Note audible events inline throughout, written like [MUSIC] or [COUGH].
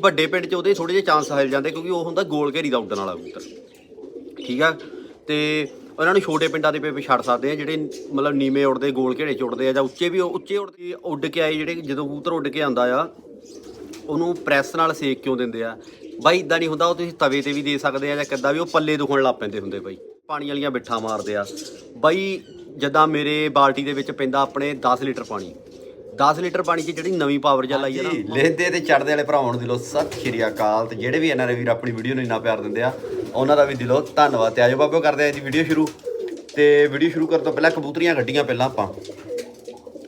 ਵੱਡੇ ਪਿੰਡ 'ਚ ਉਹਦੇ ਥੋੜੇ ਜਿਹੇ ਚਾਂਸ ਹਿਲ ਜਾਂਦੇ ਕਿਉਂਕਿ ਉਹ ਹੁੰਦਾ ਗੋਲ ਘੇਰੀ ਦਾ ਉੱਡਣ ਵਾਲਾ ਕਬੂਤਰ। ਠੀਕ ਆ? ਤੇ ਉਹਨਾਂ ਨੂੰ ਛੋਟੇ ਪਿੰਡਾਂ ਦੇ ਪੇਪੇ ਛੱਡ ਸਕਦੇ ਆ, ਜਿਹੜੇ ਮਤਲਬ ਨੀਵੇਂ ਉੱਡਦੇ, ਗੋਲ ਘੇਰੇ 'ਚ ਉੱਡਦੇ ਆ ਜਾਂ ਉੱਚੇ ਵੀ ਉੱਚੇ ਉੱਡਦੇ ਉੱਡ ਕੇ ਆਏ ਜਿਹੜੇ ਜਦੋਂ ਕਬੂਤਰ ਉੱਡ ਕੇ ਆਂਦਾ ਆ, ਉਹਨੂੰ ਪ੍ਰੈਸ ਨਾਲ ਸੇਕ ਕਿਉਂ ਦਿੰਦੇ ਆ? ਬਾਈ ਇਦਾਂ ਨਹੀਂ ਹੁੰਦਾ, ਉਹ ਤੁਸੀਂ ਤਵੇ ਤੇ ਵੀ ਦੇ ਸਕਦੇ ਆ ਜਾਂ ਕਿੱਦਾਂ ਵੀ, ਉਹ ਪੱਲੇ ਦੁਖਣ ਲੱਗ ਪੈਂਦੇ ਹੁੰਦੇ ਬਾਈ। ਪਾਣੀ ਵਾਲੀਆਂ ਬਿੱਠਾਂ ਮਾਰਦੇ ਆ। ਬਾਈ ਜਦਾਂ ਮੇਰੇ ਬਾਲਟੀ ਦੇ ਵਿੱਚ ਪੈਂਦਾ ਆਪਣੇ 10 ਲੀਟਰ ਪਾਣੀ। 10 ਲੀਟਰ ਪਾਣੀ 'ਚ ਜਿਹੜੀ ਨਵੀਂ ਪਾਵਰ ਜਾਂ ਲਾਈ ਆ ਨਾ। ਲੈਂਦੇ ਤੇ ਚੜਦੇ ਵਾਲੇ ਭਰਾਵਾਂ ਨੂੰ ਦਿਲੋਂ ਸਤਿ ਸ਼੍ਰੀ ਅਕਾਲ ਤੇ ਜਿਹੜੇ ਵੀ ਇਹਨਾਂ ਨੇ ਵੀਰ ਆਪਣੀ ਵੀਡੀਓ ਨੂੰ ਇੰਨਾ ਪਿਆਰ ਦਿੰਦੇ ਆ ਉਹਨਾਂ ਦਾ ਵੀ ਦਿਲੋਂ ਧੰਨਵਾਦ ਤੇ ਆਜੋ ਬਾਬਿਓ ਕਰਦੇ ਆ ਜੀ ਵੀਡੀਓ ਸ਼ੁਰੂ। ਤੇ ਵੀਡੀਓ ਸ਼ੁਰੂ ਕਰਨ ਤੋਂ ਪਹਿਲਾਂ ਕਬੂਤਰੀਆਂ ਗੱਡੀਆਂ ਪਹਿਲਾਂ ਆਪਾਂ।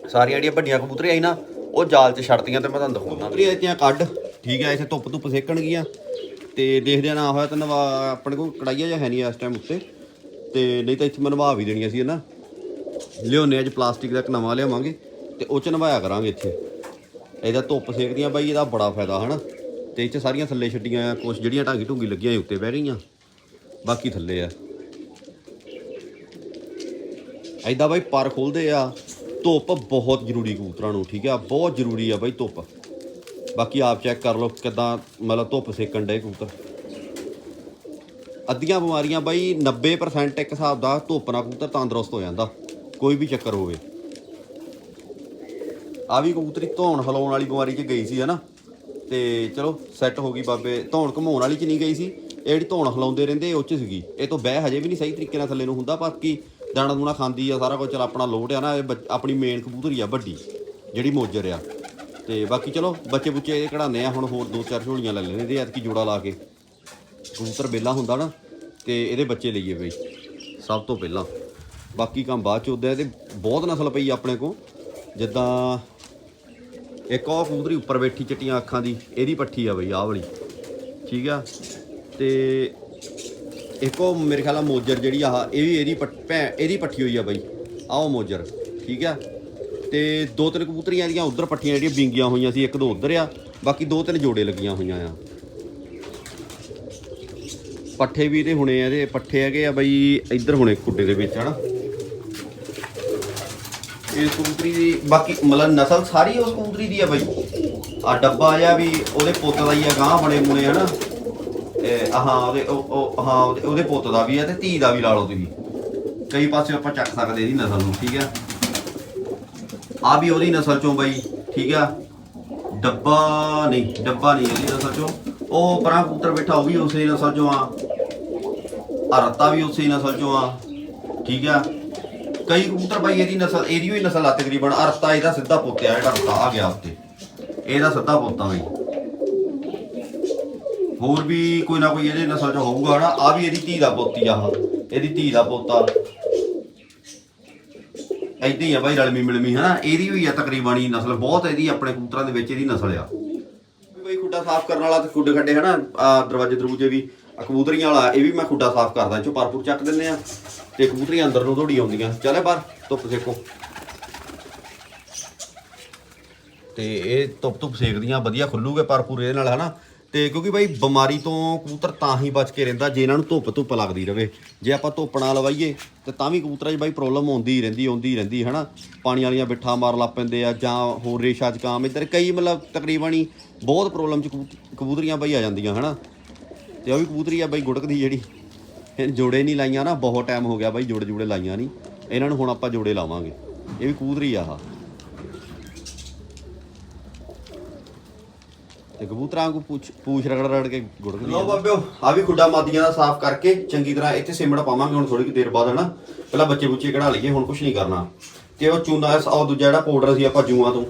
ਸਾਰੀਆਂ ਜਿਹੜੀਆਂ ਵੱਡੀਆਂ ਕਬੂਤਰੀਆਂ ਸੀ ਨਾ ਉਹ ਜਾਲ 'ਚ ਛੱਡਤੀਆਂ ਤੇ ਮੈਂ ਤੁਹਾਨੂੰ ਦਿਖਾਉਣਾ ਕਬੂਤਰੀਆਂ ਇੱਥੇ ਕੱਢ ਠੀਕ ਹੈ ਇੱਥੇ ਧੁੱਪ ਧੁੱਪ ਸੇਕਣਗੀਆਂ। ਤੇ ਦੇਖਦੇ ਆ ਨਾ ਹੋਇਆ ਤਾਂ ਨਵਾ ਆਪਣੇ ਕੋਲ ਕੜਾਈਆ ਜਿਹਾ ਹੈ ਨਹੀਂ ਇਸ ਟਾਈਮ ਉੱਤੇ। ਤੇ ਨਹੀਂ ਤਾਂ ਇੱਥੇ ਮੈਂ ਨਵਾ ਵੀ ਦੇਣੀਆਂ ਸੀ ਨਾ। ਲਿਓਨੇ ਅੱਜ ਪਲਾਸਟਿਕ ਦਾ ਇੱਕ ਨਵਾਂ ਲਿਆਵਾਂਗੇ। ਤੇ ਉਹ ਚ ਨਵਾਇਆ ਕਰਾਂਗੇ ਇੱਥੇ। ਇਹਦਾ ਧੁੱਪ ਸੇਕਦੀਆਂ ਬਾਈ, ਇਹਦਾ ਬੜਾ ਫਾਇਦਾ, ਹਨਾ? ਤੇ ਇਹ ਚ ਸਾਰੀਆਂ ਥੱਲੇ ਛੱਡੀਆਂ ਆ, ਕੁਛ ਜਿਹੜੀਆਂ ਢਾਂਗੀ ਢੁੰਗੀ ਲੱਗੀਆਂ ਉੱਤੇ ਬਹਿ ਰਹੀਆਂ ਬਾਕੀ ਥੱਲੇ ਆ। ਐਦਾਂ ਬਾਈ ਪਰ ਖੋਲਦੇ ਆ, ਧੁੱਪ ਬਹੁਤ ਜ਼ਰੂਰੀ ਕਬੂਤਰਾਂ ਨੂੰ, ਠੀਕ ਆ? ਬਹੁਤ ਜ਼ਰੂਰੀ ਆ ਬਾਈ ਧੁੱਪ। ਬਾਕੀ ਆਪ ਚੈੱਕ ਕਰ ਲਓ ਕਿਦਾਂ ਮਤਲਬ ਧੁੱਪ ਸੇਕਣ ਡੇ ਕਬੂਤਰ। ਅੱਧੀਆਂ ਬਿਮਾਰੀਆਂ ਬਾਈ 90% ਇੱਕ ਹਿਸਾਬ ਦਾ ਧੁੱਪ ਨਾਲ ਕਬੂਤਰ ਤੰਦਰੁਸਤ ਹੋ ਜਾਂਦਾ, ਕੋਈ ਵੀ ਚੱਕਰ ਹੋਵੇ। ਆ ਵੀ ਕਬੂਤਰੀ ਧੌਣ ਹਿਲਾਉਣ ਵਾਲੀ ਬਿਮਾਰੀ 'ਚ ਗਈ ਸੀ, ਹਨਾ? ਤੇ ਚਲੋ ਸੈੱਟ ਹੋ ਗਈ ਬਾਬੇ। ਧੌਣ ਘਮਾਉਣ ਵਾਲੀ 'ਚ ਨਹੀਂ ਗਈ ਸੀ। ਇਹ ਜਿਹੜੀ ਧੌਣ ਹਿਲਾਉਂਦੇ ਰਹਿੰਦੇ ਉਹ 'ਚ ਸੀਗੀ। ਇਹ ਤੋਂ ਬਹਿ ਹਜੇ ਵੀ ਨਹੀਂ ਸਹੀ ਤਰੀਕੇ ਨਾਲ ਥੱਲੇ ਨੂੰ ਹੁੰਦਾ ਬਾਕੀ ਦਾਣਾ ਦੂਣਾ ਖਾਂਦੀ ਆ, ਸਾਰਾ ਕੁਝ ਚਲ ਆਪਣਾ ਲੋਟ ਆ ਨਾ, ਇਹ ਬੱਚ- ਆਪਣੀ ਮੇਨ ਕਬੂਤਰੀ ਆ, ਵੱਡੀ, ਜਿਹੜੀ ਮੋਜਰ ਆ। ਤੇ ਬਾਕੀ ਚਲੋ ਬੱਚੇ ਬੁੱਚੇ ਇਹ ਕਢਾਉਂਦੇ ਆ, ਹੁਣ ਹੋਰ ਦੋ ਚਾਰ ਝੋਲੀਆਂ ਲੈ ਲੈਣੇ ਇਹਦੇ ਐਤਕੀ ਜੋੜਾ ਲਾ ਕੇ। ਕਬੂਤਰ ਬੇਲਾ ਹੁੰਦਾ ਨਾ, ਤੇ ਇਹਦੇ ਬੱਚੇ ਲਈਏ ਬਈ, ਸਭ ਤੋਂ ਪਹਿਲਾਂ। ਬਾਕੀ ਕੰਮ ਬਾਅਦ ਚ ਹੁੰਦਾ ਤੇ ਬਹੁਤ ਨਸਲ ਪਈ ਆਪਣੇ ਕੋ ਜਿੱਦਾਂ ਇੱਕ ਉਹ ਕਬੂਤਰੀ ਉੱਪਰ ਬੈਠੀ ਚਿੱਟੀਆਂ ਅੱਖਾਂ ਦੀ, ਇਹਦੀ ਪੱਠੀ ਆ ਬਈ, ਆਹ ਵਾਲੀ। ਠੀਕ ਆ? ਤੇ ਇੱਕ ਉਹ ਮੇਰੇ ਖਿਆਲ ਆ ਮੋਜਰ ਜਿਹੜੀ ਆਹ ਇਹ ਵੀ ਇਹਦੀ ਪੱਟ- ਭੈ ਇਹਦੀ ਪੱਠੀ ਹੋਈ ਆ ਬਈ। ਆਹ ਮੋਜਰ, ਠੀਕ ਆ? ਤੇ ਦੋ ਤਿੰਨ ਕਬੂਤਰੀਆਂ ਦੀਆਂ ਉਧਰ ਪੱਠੀਆਂ ਜਿਹੜੀਆਂ ਬਿੰਗੀਆਂ ਹੋਈਆਂ ਸੀ, ਇੱਕ ਦੋ ਉਧਰ ਆ, ਬਾਕੀ ਦੋ ਤਿੰਨ ਜੋੜੇ ਲੱਗੀਆਂ ਹੋਈਆਂ ਆ। ਪੱਠੇ ਵੀ ਇਹਦੇ ਹੁਣੇ ਆ ਇਹਦੇ, ਪੱਠੇ ਹੈਗੇ ਆ ਬਈ, ਇੱਧਰ ਹੁਣੇ ਖੁੱਡੇ ਦੇ ਵਿੱਚ, ਹਨਾ? ਇਸ ਕਬੂਤਰੀ ਦੀ, ਬਾਕੀ ਮਤਲਬ ਨਸਲ ਸਾਰੀ ਉਸ ਕਬੂਤਰੀ ਦੀ ਆ ਬਈ। ਆ ਡੱਬਾ ਜਿਹਾ ਵੀ ਉਹਦੇ ਪੁੱਤ ਦਾ ਹੀ ਆ ਗਾਂ ਬਣੇ ਮੁਨੇ ਹਨਾ ਇਹ ਹਾਂ ਉਹਦੇ, ਉਹ- ਉਹ, ਹਾਂ, ਉਹਦੇ ਉਹਦੇ ਪੁੱਤ ਦਾ ਵੀ ਆ ਤੇ ਧੀ ਦਾ ਵੀ ਲਾ ਲਓ ਤੁਸੀਂ। ਕਈ ਪਾਸੇ ਆਪਾਂ ਚੱਕ ਸਕਦੇ ਇਹਦੀ ਨਸਲ ਨੂੰ, ਠੀਕ ਆ? ਆ ਵੀ ਉਹਦੀ ਨਸਲ ਚੋਂ ਬਾਈ, ਠੀਕ ਆ? ਡੱਬਾ ਨਹੀਂ ਡੱਬਾ ਨਹੀਂ ਉਹਦੀ ਨਸਲ ਚੋਂ। ਉਹ ਪਰਾਂ ਪੁੱਤਰ ਬੈਠਾ, ਉਹ ਵੀ ਉਸੇ ਨਸਲ ਚੋਂ ਆ। ਆ ਰੱਤਾ ਵੀ ਉਸੇ ਨਸਲ ਚੋਂ ਆ, ਠੀਕ ਆ? ਕਈ ਕਬੂਤਰ ਬਾਈ, ਇਹਦੀ ਨਸਲ ਇਹਦੀ ਵੀ ਨਸਲ ਆ ਤਕਰੀਬਨ। ਆ ਇਹਦਾ ਸਿੱਧਾ ਪੁੱਤ ਆ ਜਿਹੜਾ ਰੱਤਾ ਆ ਗਿਆ ਉੱਤੇ। ਇਹਦਾ ਸਿੱਧਾ ਪੋਤਾ ਬਈ। ਹੋਰ ਵੀ ਕੋਈ ਨਾ ਕੋਈ ਇਹਦੇ ਨਸਲ ਚ ਹੋਊਗਾ ਨਾ। ਆ ਵੀ ਇਹਦੀ ਧੀ ਦਾ ਪੋਤੀ ਆ ਇਹਦੀ ਧੀ ਦਾ ਪੋਤਾ। ਆ ਏਦਾਂ ਹੀ ਆ ਬਾਈ, ਰਲਮੀ ਮਿਲਮੀ, ਹਨਾ? ਇਹਦੀ ਵੀ ਆ ਤਕਰੀਬਨ ਹੀ ਨਸਲ। ਬਹੁਤ ਇਹਦੀ ਆਪਣੇ ਕਬੂਤਰਾਂ ਦੇ ਵਿੱਚ ਇਹਦੀ ਨਸਲ ਆ। ਬਈ ਖੁੱਡਾ ਸਾਫ਼ ਕਰਨ ਵਾਲਾ ਤੇ ਖੁੱਡੇ ਖੱਡੇ, ਹਨਾ? ਆ ਦਰਵਾਜ਼ੇ ਦਰੂਜੇ ਵੀ। ਆਹ ਕਬੂਤਰੀਆਂ ਵਾਲਾ, ਇਹ ਵੀ ਮੈਂ ਖੁੱਡਾ ਸਾਫ਼ ਕਰਦਾ। ਇਹ ਚੋਂ ਪਰਪੂਰ ਚੱਕ ਦਿੰਦੇ ਆ। ਤੇ ਕਬੂਤਰੀਆਂ ਅੰਦਰ ਨੂੰ ਦੌੜੀ ਆਉਂਦੀਆਂ। ਚੱਲੇ ਬਾਹਰ, ਧੁੱਪ ਸੇਕੋ। ਤੇ ਇਹ ਧੁੱਪ ਧੁੱਪ ਸੇਕਦੀਆਂ, ਵਧੀਆ ਖੁੱਲੂਗੇ ਪਰਪੂਰ ਇਹਦੇ ਨਾਲ, ਹਨਾ? ਤੇ ਕਿਉਂਕਿ ਬਾਈ ਬਿਮਾਰੀ ਤੋਂ ਕਬੂਤਰ ਤਾਂ ਹੀ ਬਚ ਕੇ ਰਹਿੰਦਾ, ਜੇ ਇਹਨਾਂ ਨੂੰ ਧੁੱਪ ਧੁੱਪ ਲੱਗਦੀ ਰਵੇ। ਜੇ ਆਪਾਂ ਧੁੱਪ ਨਾ ਲਵਾਈਏ, ਤੇ ਤਾਂ ਵੀ ਕਬੂਤਰਾਂ 'ਚ ਬਾਈ ਪ੍ਰੋਬਲਮ ਆਉਂਦੀ ਹੀ ਰਹਿੰਦੀ, ਆਉਂਦੀ ਹੀ ਰਹਿੰਦੀ, ਹਨਾ? ਪਾਣੀ ਵਾਲੀਆਂ ਬਿੱਠਾਂ ਮਾਰ ਲੱਗ ਪੈਂਦੇ ਆ, ਜਾਂ ਹੋਰ ਰੇਸ਼ਾ ਜ਼ੁਕਾਮ ਇੱਧਰ ਕਈ ਮਤਲਬ ਤਕਰੀਬਨ ਹੀ ਬਹੁਤ ਪ੍ਰੋਬਲਮ 'ਚ ਕਬੂਤ- ਕਬੂਤਰੀਆਂ ਬਾਈ ਆ ਜਾਂਦੀਆਂ, ਹਨਾ? ਤੇ ਉਹ ਵੀ ਕਬੂਤਰੀ ਆ ਬਾਈ ਗੁੜਕਦੀ ਜਿਹੜੀ। ਇਹ ਜੋੜੇ ਨਹੀਂ ਲਾਈਆਂ ਨਾ, ਬਹੁਤ ਟਾਈਮ ਹੋ ਗਿਆ ਬਾਈ, ਜੋੜੇ ਜੋੜੇ ਲਾਈਆਂ ਨਹੀਂ। ਇਹਨਾਂ ਨੂੰ ਹੁਣ ਆਪਾਂ ਜੋੜੇ ਲਾਵਾਂਗੇ। ਇਹ ਵੀ ਕਬੂਤਰੀ ਆ ਆਹ। ਤੇ ਕਬੂਤਰਾਂ ਨੂੰ ਪੂਛ ਪੂਛ ਰਗੜ ਰਗੜ ਕੇ ਗੁੜਕਦੀ ਲੋ ਬਾਬਿਓ ਆ ਵੀ ਖੁੱਡਾ ਮਾਦੀਆਂ ਦਾ ਸਾਫ਼ ਕਰਕੇ ਚੰਗੀ ਤਰ੍ਹਾਂ ਇੱਥੇ ਸਿਮੜ ਪਾਵਾਂਗੇ ਹੁਣ ਥੋੜੀ ਕਿ ਦੇਰ ਬਾਅਦ, ਹਨਾ। ਪਹਿਲਾਂ ਬੱਚੇ ਬੁੱਚੇ ਕਢਾ ਲਈਏ, ਹੁਣ ਕੁਝ ਨਹੀਂ ਕਰਨਾ। ਤੇ ਉਹ ਚੂਨਾ ਉਹ ਦੂਜਾ ਜਿਹੜਾ ਪਾਊਡਰ ਸੀ ਆਪਾਂ ਜੂਆਂ ਤੋਂ,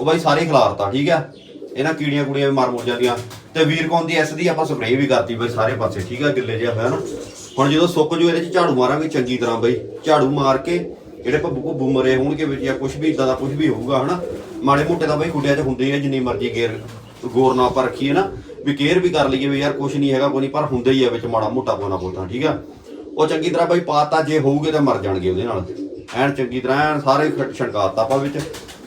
ਉਹ ਬਾਈ ਸਾਰੇ ਖਿਲਾਰਤਾ, ਠੀਕ ਆ? ਇਹਨਾਂ ਕੀੜੀਆਂ ਕੁੜੀਆਂ ਵੀ ਮਰ ਮੁਰ ਜਾਂਦੀਆਂ। ਤੇ ਵੀਰਕੌਨ ਦੀ ਐਸ ਦੀ ਆਪਾਂ ਸਪਰੇਅ ਵੀ ਕਰਤੀ ਬਾਈ ਸਾਰੇ ਪਾਸੇ, ਠੀਕ ਆ? ਗਿੱਲੇ ਜਿਹਾ ਹੋਇਆ ਨਾ। ਹੁਣ ਜਦੋਂ ਸੁੱਕ ਜੂ, ਇਹਦੇ ਚ ਝਾੜੂ ਮਾਰਾਂਗੇ ਚੰਗੀ ਤਰ੍ਹਾਂ ਬਈ। ਝਾੜੂ ਮਾਰ ਕੇ ਜਿਹੜੇ ਭੱਬੂ ਭੁੱਬੂ ਮਰੇ ਹੋਣਗੇ ਵਿੱਚ ਜਾਂ ਕੁਝ ਵੀ, ਇਦਾਂ ਦਾ ਕੁਝ ਵੀ ਹੋਊਗਾ, ਹਨਾ? ਮਾੜੇ ਮੋਟੇ ਦਾ ਬਾਈ ਖੁੱਡਿਆਂ 'ਚ ਹੁੰਦੇ ਆ, ਜਿੰਨੀ ਮਰਜ਼ੀ ਗੇਰ, ਗੌਰ ਨਾ ਆਪਾਂ ਰੱਖੀਏ ਨਾ। ਵੀ ਕੇਅਰ ਵੀ ਕਰ ਲਈਏ ਵੀ ਯਾਰ ਕੁਝ ਨਹੀਂ ਹੈਗਾ, ਕੋਈ ਨਹੀਂ, ਪਰ ਹੁੰਦਾ ਹੀ ਆ ਵਿੱਚ ਮਾੜਾ ਮੋਟਾ ਕੋਨਾ ਕੋਤਾ ਠੀਕ ਆ? ਉਹ ਚੰਗੀ ਤਰ੍ਹਾਂ ਬਾਈ ਪਾਤਾ, ਜੇ ਹੋਊਗੇ ਤਾਂ ਮਰ ਜਾਣਗੇ ਉਹਦੇ ਨਾਲ। ਐਨ ਚੰਗੀ ਤਰ੍ਹਾਂ, ਐਨ ਸਾਰੇ ਖ- ਛਣਕਾਤਾ ਆਪਾਂ ਵਿੱਚ।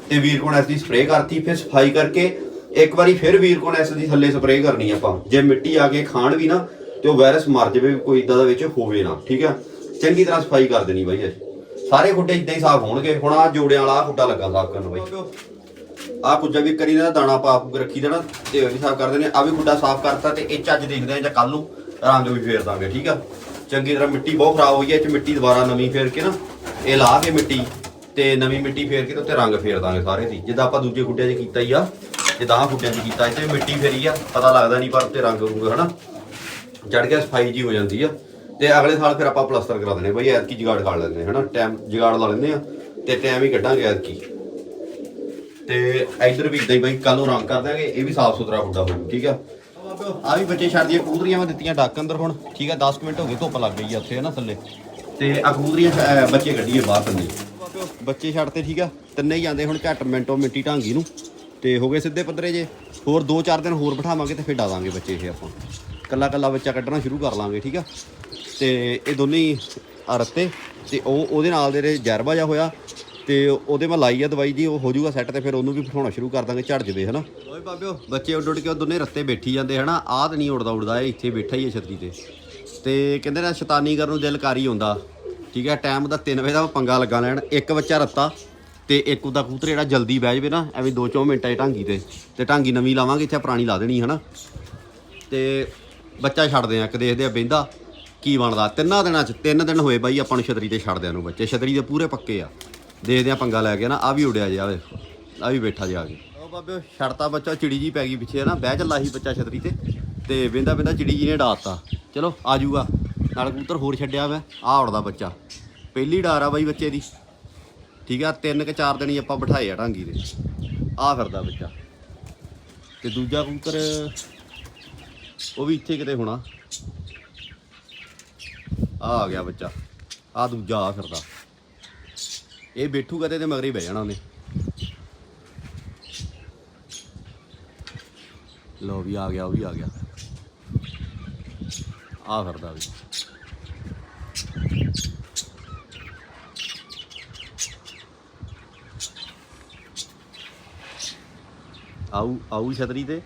ਤੇ ਵੀਰਕੋਨ ਐਸ ਦੀ ਸਪਰੇਅ ਕਰਤੀ, ਫਿਰ ਸਫ਼ਾਈ ਕਰਕੇ ਇੱਕ ਵਾਰੀ ਫਿਰ ਵੀਰਕੋਨ ਐਸ ਦੀ ਥੱਲੇ ਸਪਰੇਅ ਕਰਨੀ ਆਪਾਂ। ਜੇ ਮਿੱਟੀ ਆ ਕੇ ਖਾਣ ਵੀ ਨਾ ਤੇ ਉਹ ਵਾਇਰਸ ਮਰ ਜਾਵੇ, ਕੋਈ ਇਦਾਂ ਦਾ ਵਿੱਚ ਹੋਵੇ ਨਾ, ਠੀਕ ਆ? ਚੰਗੀ ਤਰ੍ਹਾਂ ਸਫ਼ਾਈ ਕਰ ਦੇਣੀ ਬਾਈ ਇਹ। ਸਾਰੇ ਖੁੱਡੇ ਇਦਾਂ ਹੀ ਸਾਫ਼ ਹੋਣਗੇ। ਹੁਣ ਆ ਜੋੜਿਆਂ ਵਾਲਾ, ਆਹ ਖੁੱਡਾ ਲੱਗਾ ਸਾਫ਼ ਕਰਨ ਬਾਈ। ਆ ਕੁੱਜਾ ਵੀ ਕਰੀ ਦਾ, ਦਾਣਾ ਪਾ ਪੂ ਰੱਖੀ ਦੇਣਾ ਤੇ ਇਹ ਵੀ ਸਾਫ਼ ਕਰ ਦੇਣੇ। ਆ ਵੀ ਖੁੱਡਾ ਸਾਫ਼ ਕਰਤਾ ਤੇ ਇਹ ਚ ਅੱਜ ਦੇਖਦੇ ਆ ਜਾਂ ਕੱਲ ਨੂੰ ਰੰਗ ਵੀ ਫੇਰ ਦਾਂਗੇ, ਠੀਕ ਆ? ਚੰਗੀ ਤਰ੍ਹਾਂ ਮਿੱਟੀ ਬਹੁਤ ਖਰਾਬ ਹੋਈ ਹੈ ਇਹ ਚ ਮਿੱਟੀ ਦੁਬਾਰਾ ਨਵੀਂ ਫੇਰ ਕੇ ਨਾ, ਇਹ ਲਾ ਕੇ ਮਿੱਟੀ ਤੇ ਨਵੀਂ ਮਿੱਟੀ ਫੇਰ ਕੇ ਤੇ ਉੱਤੇ ਰੰਗ ਫੇਰ ਦਾਂਗੇ ਸਾਰੇ ਦੀ ਜਿੱਦਾਂ ਆਪਾਂ ਦੂਜੇ ਗੁੱਡਿਆਂ 'ਚ ਕੀਤਾ ਹੀ ਆ, ਜਿੱਦਾਂ ਆਹ ਖੁੱਡਿਆਂ 'ਚ ਕੀਤਾ, ਇੱਥੇ ਮਿੱਟੀ ਫੇਰੀ ਆ, ਪਤਾ ਲੱਗਦਾ ਨਹੀਂ ਪਰ ਉੱਤੇ ਰੰਗ ਰੂਗਾ ਹਨਾ? ਜੜ ਗਿਆ, ਸਫ਼ਾਈ ਜੀ ਹੋ ਜਾਂਦੀ ਆ। ਤੇ ਅਗਲੇ ਸਾਲ ਫਿਰ ਆਪਾਂ ਪਲਸਤਰ ਕਰਾ ਦੇਣੇ ਬਈ ਐਤਕੀ ਜਗਾੜ ਕਰ ਲੈਂਦੇ ਹਨਾ? ਟਾਈਮ ਜਗਾੜ ਲਾ ਲੈਂਦੇ ਆ, ਤੇ ਟਾਈਮ ਹੀ ਕੱਢਾਂਗੇ ਐਤਕੀ। ਤੇ ਇਧਰ ਵੀ ਇਦਾਂ ਹੀ ਬਈ ਕੱਲ ਨੂੰ ਰੰਗ ਕਰ ਦਾਂਗੇ ਇਹ ਵੀ ਸਾਫ਼ ਸੁਥਰਾ ਹੁੰਦਾ ਹੋਊ, ਠੀਕ ਆ? ਆ ਵੀ ਬੱਚੇ ਛੱਡ ਦਈਏ, ਕਬੂਤਰੀਆਂ ਮੈਂ ਦਿੱਤੀਆਂ ਡੱਕ ਅੰਦਰ ਹੁਣ, ਠੀਕ ਆ? 10 ਕੁ ਮਿੰਟ ਹੋ ਗਏ, ਧੁੱਪ ਲੱਗ ਗਈ ਆ ਉੱਥੇ, ਹਨਾ, ਥੱਲੇ। ਤੇ ਆ ਕੂਦਰੀਆਂ ਬੱਚੇ ਕੱਢੀਏ ਬਾਹਰ ਥੱਲੇ। ਬੱਚੇ ਛੱਡ ਤੇ ਠੀਕ ਆ? ਤਿੰਨੇ ਹੀ ਜਾਂਦੇ ਹੁਣ ਝੱਟ ਮਿੰਟੋ ਮਿੱਟੀ ਢਾਂਗੀ ਨੂੰ। ਤੇ ਹੋ ਗਏ ਸਿੱਧੇ ਪੱਧਰੇ ਜੇ। ਹੋਰ 2-4 ਦਿਨ ਹੋਰ ਬਿਠਾਵਾਂਗੇ ਤੇ ਫਿਰ ਡਾ ਦਾਂਗੇ ਬੱਚੇ ਇਹ ਆਪਾਂ। ਕੱਲਾ ਕੱਲਾ ਬੱਚਾ ਕੱਢਣਾ ਸ਼ੁਰੂ ਕਰ ਲਾਂਗੇ, ਠੀਕ ਆ? ਤੇ ਇਹ ਦੋਨੇ ਹੀ ਆ ਰੱਤੇ ਤੇ ਉਹ ਉਹਦੇ ਨਾਲ ਦੇ ਜਿਹੜੇ ਜਰਬਾ ਜਾ ਹੋਇਆ ਤੇ ਉਹਦੇ ਮੈਂ ਲਾਈ ਆ ਦਵਾਈ ਜੀ, ਉਹ ਹੋ ਜਾਊਗਾ ਸੈੱਟ ਤੇ ਫਿਰ ਉਹਨੂੰ ਵੀ ਬਿਠਾਉਣਾ ਸ਼ੁਰੂ ਕਰ ਦਾਂਗੇ, ਝੜ ਜਵੇ, ਹਨਾ? ਓਏ ਬਾਬਿਓ ਬੱਚੇ ਉੱਡ ਉੱਡ ਕੇ ਉਹ ਦੋਨੇ ਰੱਤੇ ਬੈਠੀ ਜਾਂਦੇ, ਹਨਾ? ਆਹ ਤਾਂ ਨਹੀਂ ਉੱਡਦਾ ਉੱਡਦਾ, ਇਹ ਇੱਥੇ ਬੈਠਾ ਹੀ ਹੈ ਛਤਰੀ ਤੇ। ਤੇ ਕਹਿੰਦੇ ਨਾ, ਸ਼ੈਤਾਨੀ ਕਰਨ ਨੂੰ ਦਿਲ ਕਰ ਹੀ ਹੁੰਦਾ। ਠੀਕ ਹੈ ਟਾਈਮ ਦਾ 3 ਵਜੇ ਦਾ ਪੰਗਾ ਲੱਗਾ ਲੈਣ। ਇੱਕ ਬੱਚਾ ਰੱਤਾ ਤੇ ਇੱਕ ਉਹਦਾ ਕਬੂਤਰ ਜਿਹੜਾ ਜਲਦੀ ਬਹਿ ਜਵੇ ਨਾ, ਐਵੇਂ 2-4 ਮਿੰਟਾਂ 'ਚ ਢਾਂਗੀ ਤੇ। ਤੇ ਢਾਂਗੀ ਨਵੀਂ ਲਾਵਾਂਗੇ, ਇੱਥੇ ਪੁਰਾਣੀ ਲਾ ਦੇਣੀ, ਹਨਾ? ਤੇ ਬੱਚਾ ਛੱਡਦੇ ਆ ਇੱਕ ਦੇਖਦੇ ਆ ਬਹਿੰਦਾ ਕੀ ਬਣਦਾ। ਤਿੰਨਾਂ ਦਿਨਾਂ 'ਚ ਤਿੰਨ ਦਿਨ ਹੋਏ ਬਾਈ ਆਪਾਂ ਨੂੰ ਛਤਰੀ ਤੇ ਛੱਡਦਿਆਂ ਨੂੰ ਬੱਚੇ। ਛਤਰੀ ਦੇ ਪੂਰੇ ਪੱਕੇ ਆ। ਦੇਖਦੇ ਆ ਪੰਗਾ ਲੈ ਕੇ ਨਾ ਆ ਵੀ ਉੜਿਆ ਜਿਆ ਵੇਖੋ। ਆ ਵੀ ਬੈਠਾ ਜਿਆ ਆ ਕੇ। ਉਹ ਬਾਬੇ ਛੜਤਾ ਬੱਚਾ ਚਿੜੀ ਜੀ ਪੈ ਗਈ ਪਿੱਛੇ ਨਾ ਬਹਿ ਚੱਲਾ ਸੀ ਬੱਚਾ ਛਤਰੀ ਤੇ। ਤੇ ਬਿੰਦਾ ਬਿੰਦਾ ਚਿੜੀ ਜੀ ਨੇ ਡਾਤਾ। ਚਲੋ ਆ ਜਾਊਗਾ ਨਾਲ ਕਬੂਤਰ ਹੋਰ ਛੱਡਿਆ ਮੈਂ ਆ ਉੜਦਾ ਬੱਚਾ। ਪਹਿਲੀ ਡਾਰ ਆ ਬਾਈ ਬੱਚੇ ਦੀ। ਠੀਕ ਆ ਤਿੰਨ ਕਿ ਚਾਰ ਦਿਨ ਹੀ ਆਪਾਂ ਬਿਠਾਏ ਆ ਢਾਂਗੀ ਦੇ। ਆ ਫਿਰਦਾ ਬੱਚਾ। ਤੇ ਦੂਜਾ ਕਬੂਤਰ ਉਹ ਵੀ ਇੱਥੇ ਕਿਤੇ ਹੋਣਾ। ਆ ਆ ਗਿਆ ਬੱਚਾ। ਆ ਦੂਜਾ ਆ ਫਿਰਦਾ। ਇਹ ਬੈਠੂਗਾ ਤੇ ਇਹਦੇ ਮਗਰ ਹੀ ਬਹਿ ਜਾਣਾ ਉਹਨੇ। ਲੋ ਵੀ ਆ ਗਿਆ, ਉਹ ਵੀ ਆ ਗਿਆ। ਆ ਫਿਰਦਾ ਵੀ। ਆਊ ਆਊ ਛਤਰੀ ਤੇ।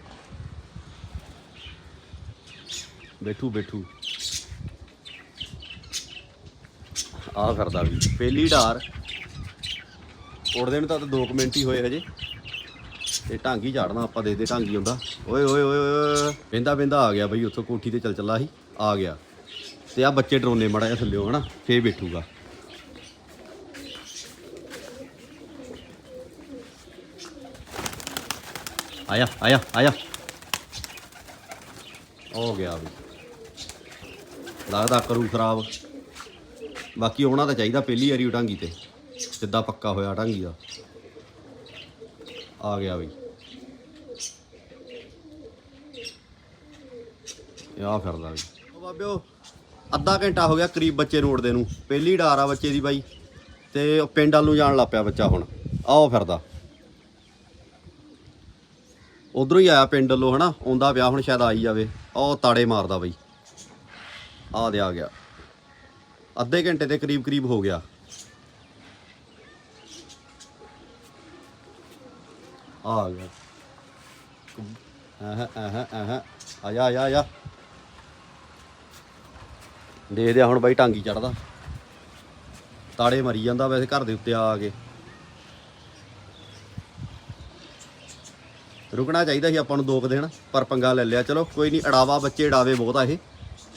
ਬੈਠੂ ਬੈਠੂ। ਆ ਕਰਦਾ ਵੀ। ਪਹਿਲੀ ਢਾਰ। ਉੜਦੇ ਨੂੰ ਤਾਂ 2 ਮਿੰਟ ਹੀ ਹੋਏ ਹਜੇ। ਤੇ ਢਾਂਗੀ ਝਾੜਨਾ, ਆਪਾਂ ਦੇਖਦੇ ਢਾਂਗੀ ਆਉਂਦਾ। ਓਏ ਓਏ ਓਏ ਓਏ ਬਿੰਦਾ ਆ ਗਿਆ ਬਈ, ਉੱਥੋਂ ਕੋਠੀ ਤੇ ਚੱਲ ਚੱਲਾ ਸੀ, ਆ ਗਿਆ। ਤੇ ਆ ਬੱਚੇ ਡਰੋਨੇ ਮੜਾ ਜਿਹਾ ਥੱਲਿਓ, ਹਨਾ, ਫੇਰ ਬੈਠੂਗਾ। ਆਇਆ ਆਇਆ ਆਇਆ। ਹੋ ਗਿਆ ਵੀ ਲੱਗਦਾ ਕਰੂ ਖਰਾਬ। ਬਾਕੀ ਆਉਣਾ ਤਾਂ ਚਾਹੀਦਾ ਪਹਿਲੀ ਵਾਰੀ ਉਟਾਂਗੀ ਤੇ। ਸਿੱਧਾ ਪੱਕਾ ਹੋਇਆ ਟਾਂਗੀ ਦਾ। ਆ ਗਿਆ ਬਈ। ਇਹ ਆ ਫਿਰਦਾ ਬਈ। ਉਹ ਬਾਬਿਓ, ਅੱਧਾ ਘੰਟਾ ਹੋ ਗਿਆ ਕਰੀਬ ਬੱਚੇ ਨੂੰ ਉੜਦੇ ਨੂੰ। ਪਹਿਲੀ ਡਾਰ ਆ ਬੱਚੇ ਦੀ ਬਾਈ। ਤੇ ਉਹ ਪਿੰਡ ਵੱਲ ਨੂੰ ਜਾਣ ਲੱਗ ਪਿਆ ਬੱਚਾ ਹੁਣ। ਆਓ ਫਿਰਦਾ। ਉਧਰੋਂ ਹੀ ਆਇਆ ਪਿੰਡ ਵੱਲੋਂ ਹਨਾ। ਆਉਂਦਾ ਪਿਆ ਹੁਣ ਸ਼ਾਇਦ ਆਈ ਜਾਵੇ। ਉਹ ਤਾੜੇ ਮਾਰਦਾ ਬਈ। ਆ ਦੇ ਆ ਗਿਆ। ਅੱਧੇ ਘੰਟੇ ਦੇ ਕਰੀਬ ਕਰੀਬ ਹੋ ਗਿਆ। ਆ ਗਿਆ। ਆਹ ਆਹ ਆਹ ਆ ਜਾ ਆ ਜਾ ਦੇਖਦੇ ਹੁਣ ਬਾਈ ਟਾਂਗੀ ਚੜਦਾ। ਤਾੜੇ ਮਰੀ ਜਾਂਦਾ ਵੈਸੇ ਘਰ ਦੇ ਉੱਤੇ ਆ ਕੇ। ਰੁਕਣਾ ਚਾਹੀਦਾ ਸੀ ਆਪਾਂ ਨੂੰ ਦੋ ਕੁ ਦਿਨ, ਪਰ ਪੰਗਾ ਲੈ ਲਿਆ। ਚਲੋ ਕੋਈ ਨਹੀਂ, ਅੜਾਵਾ ਬੱਚੇ ਅੜਾਵੇ ਬਹੁਤ ਆ ਇਹ।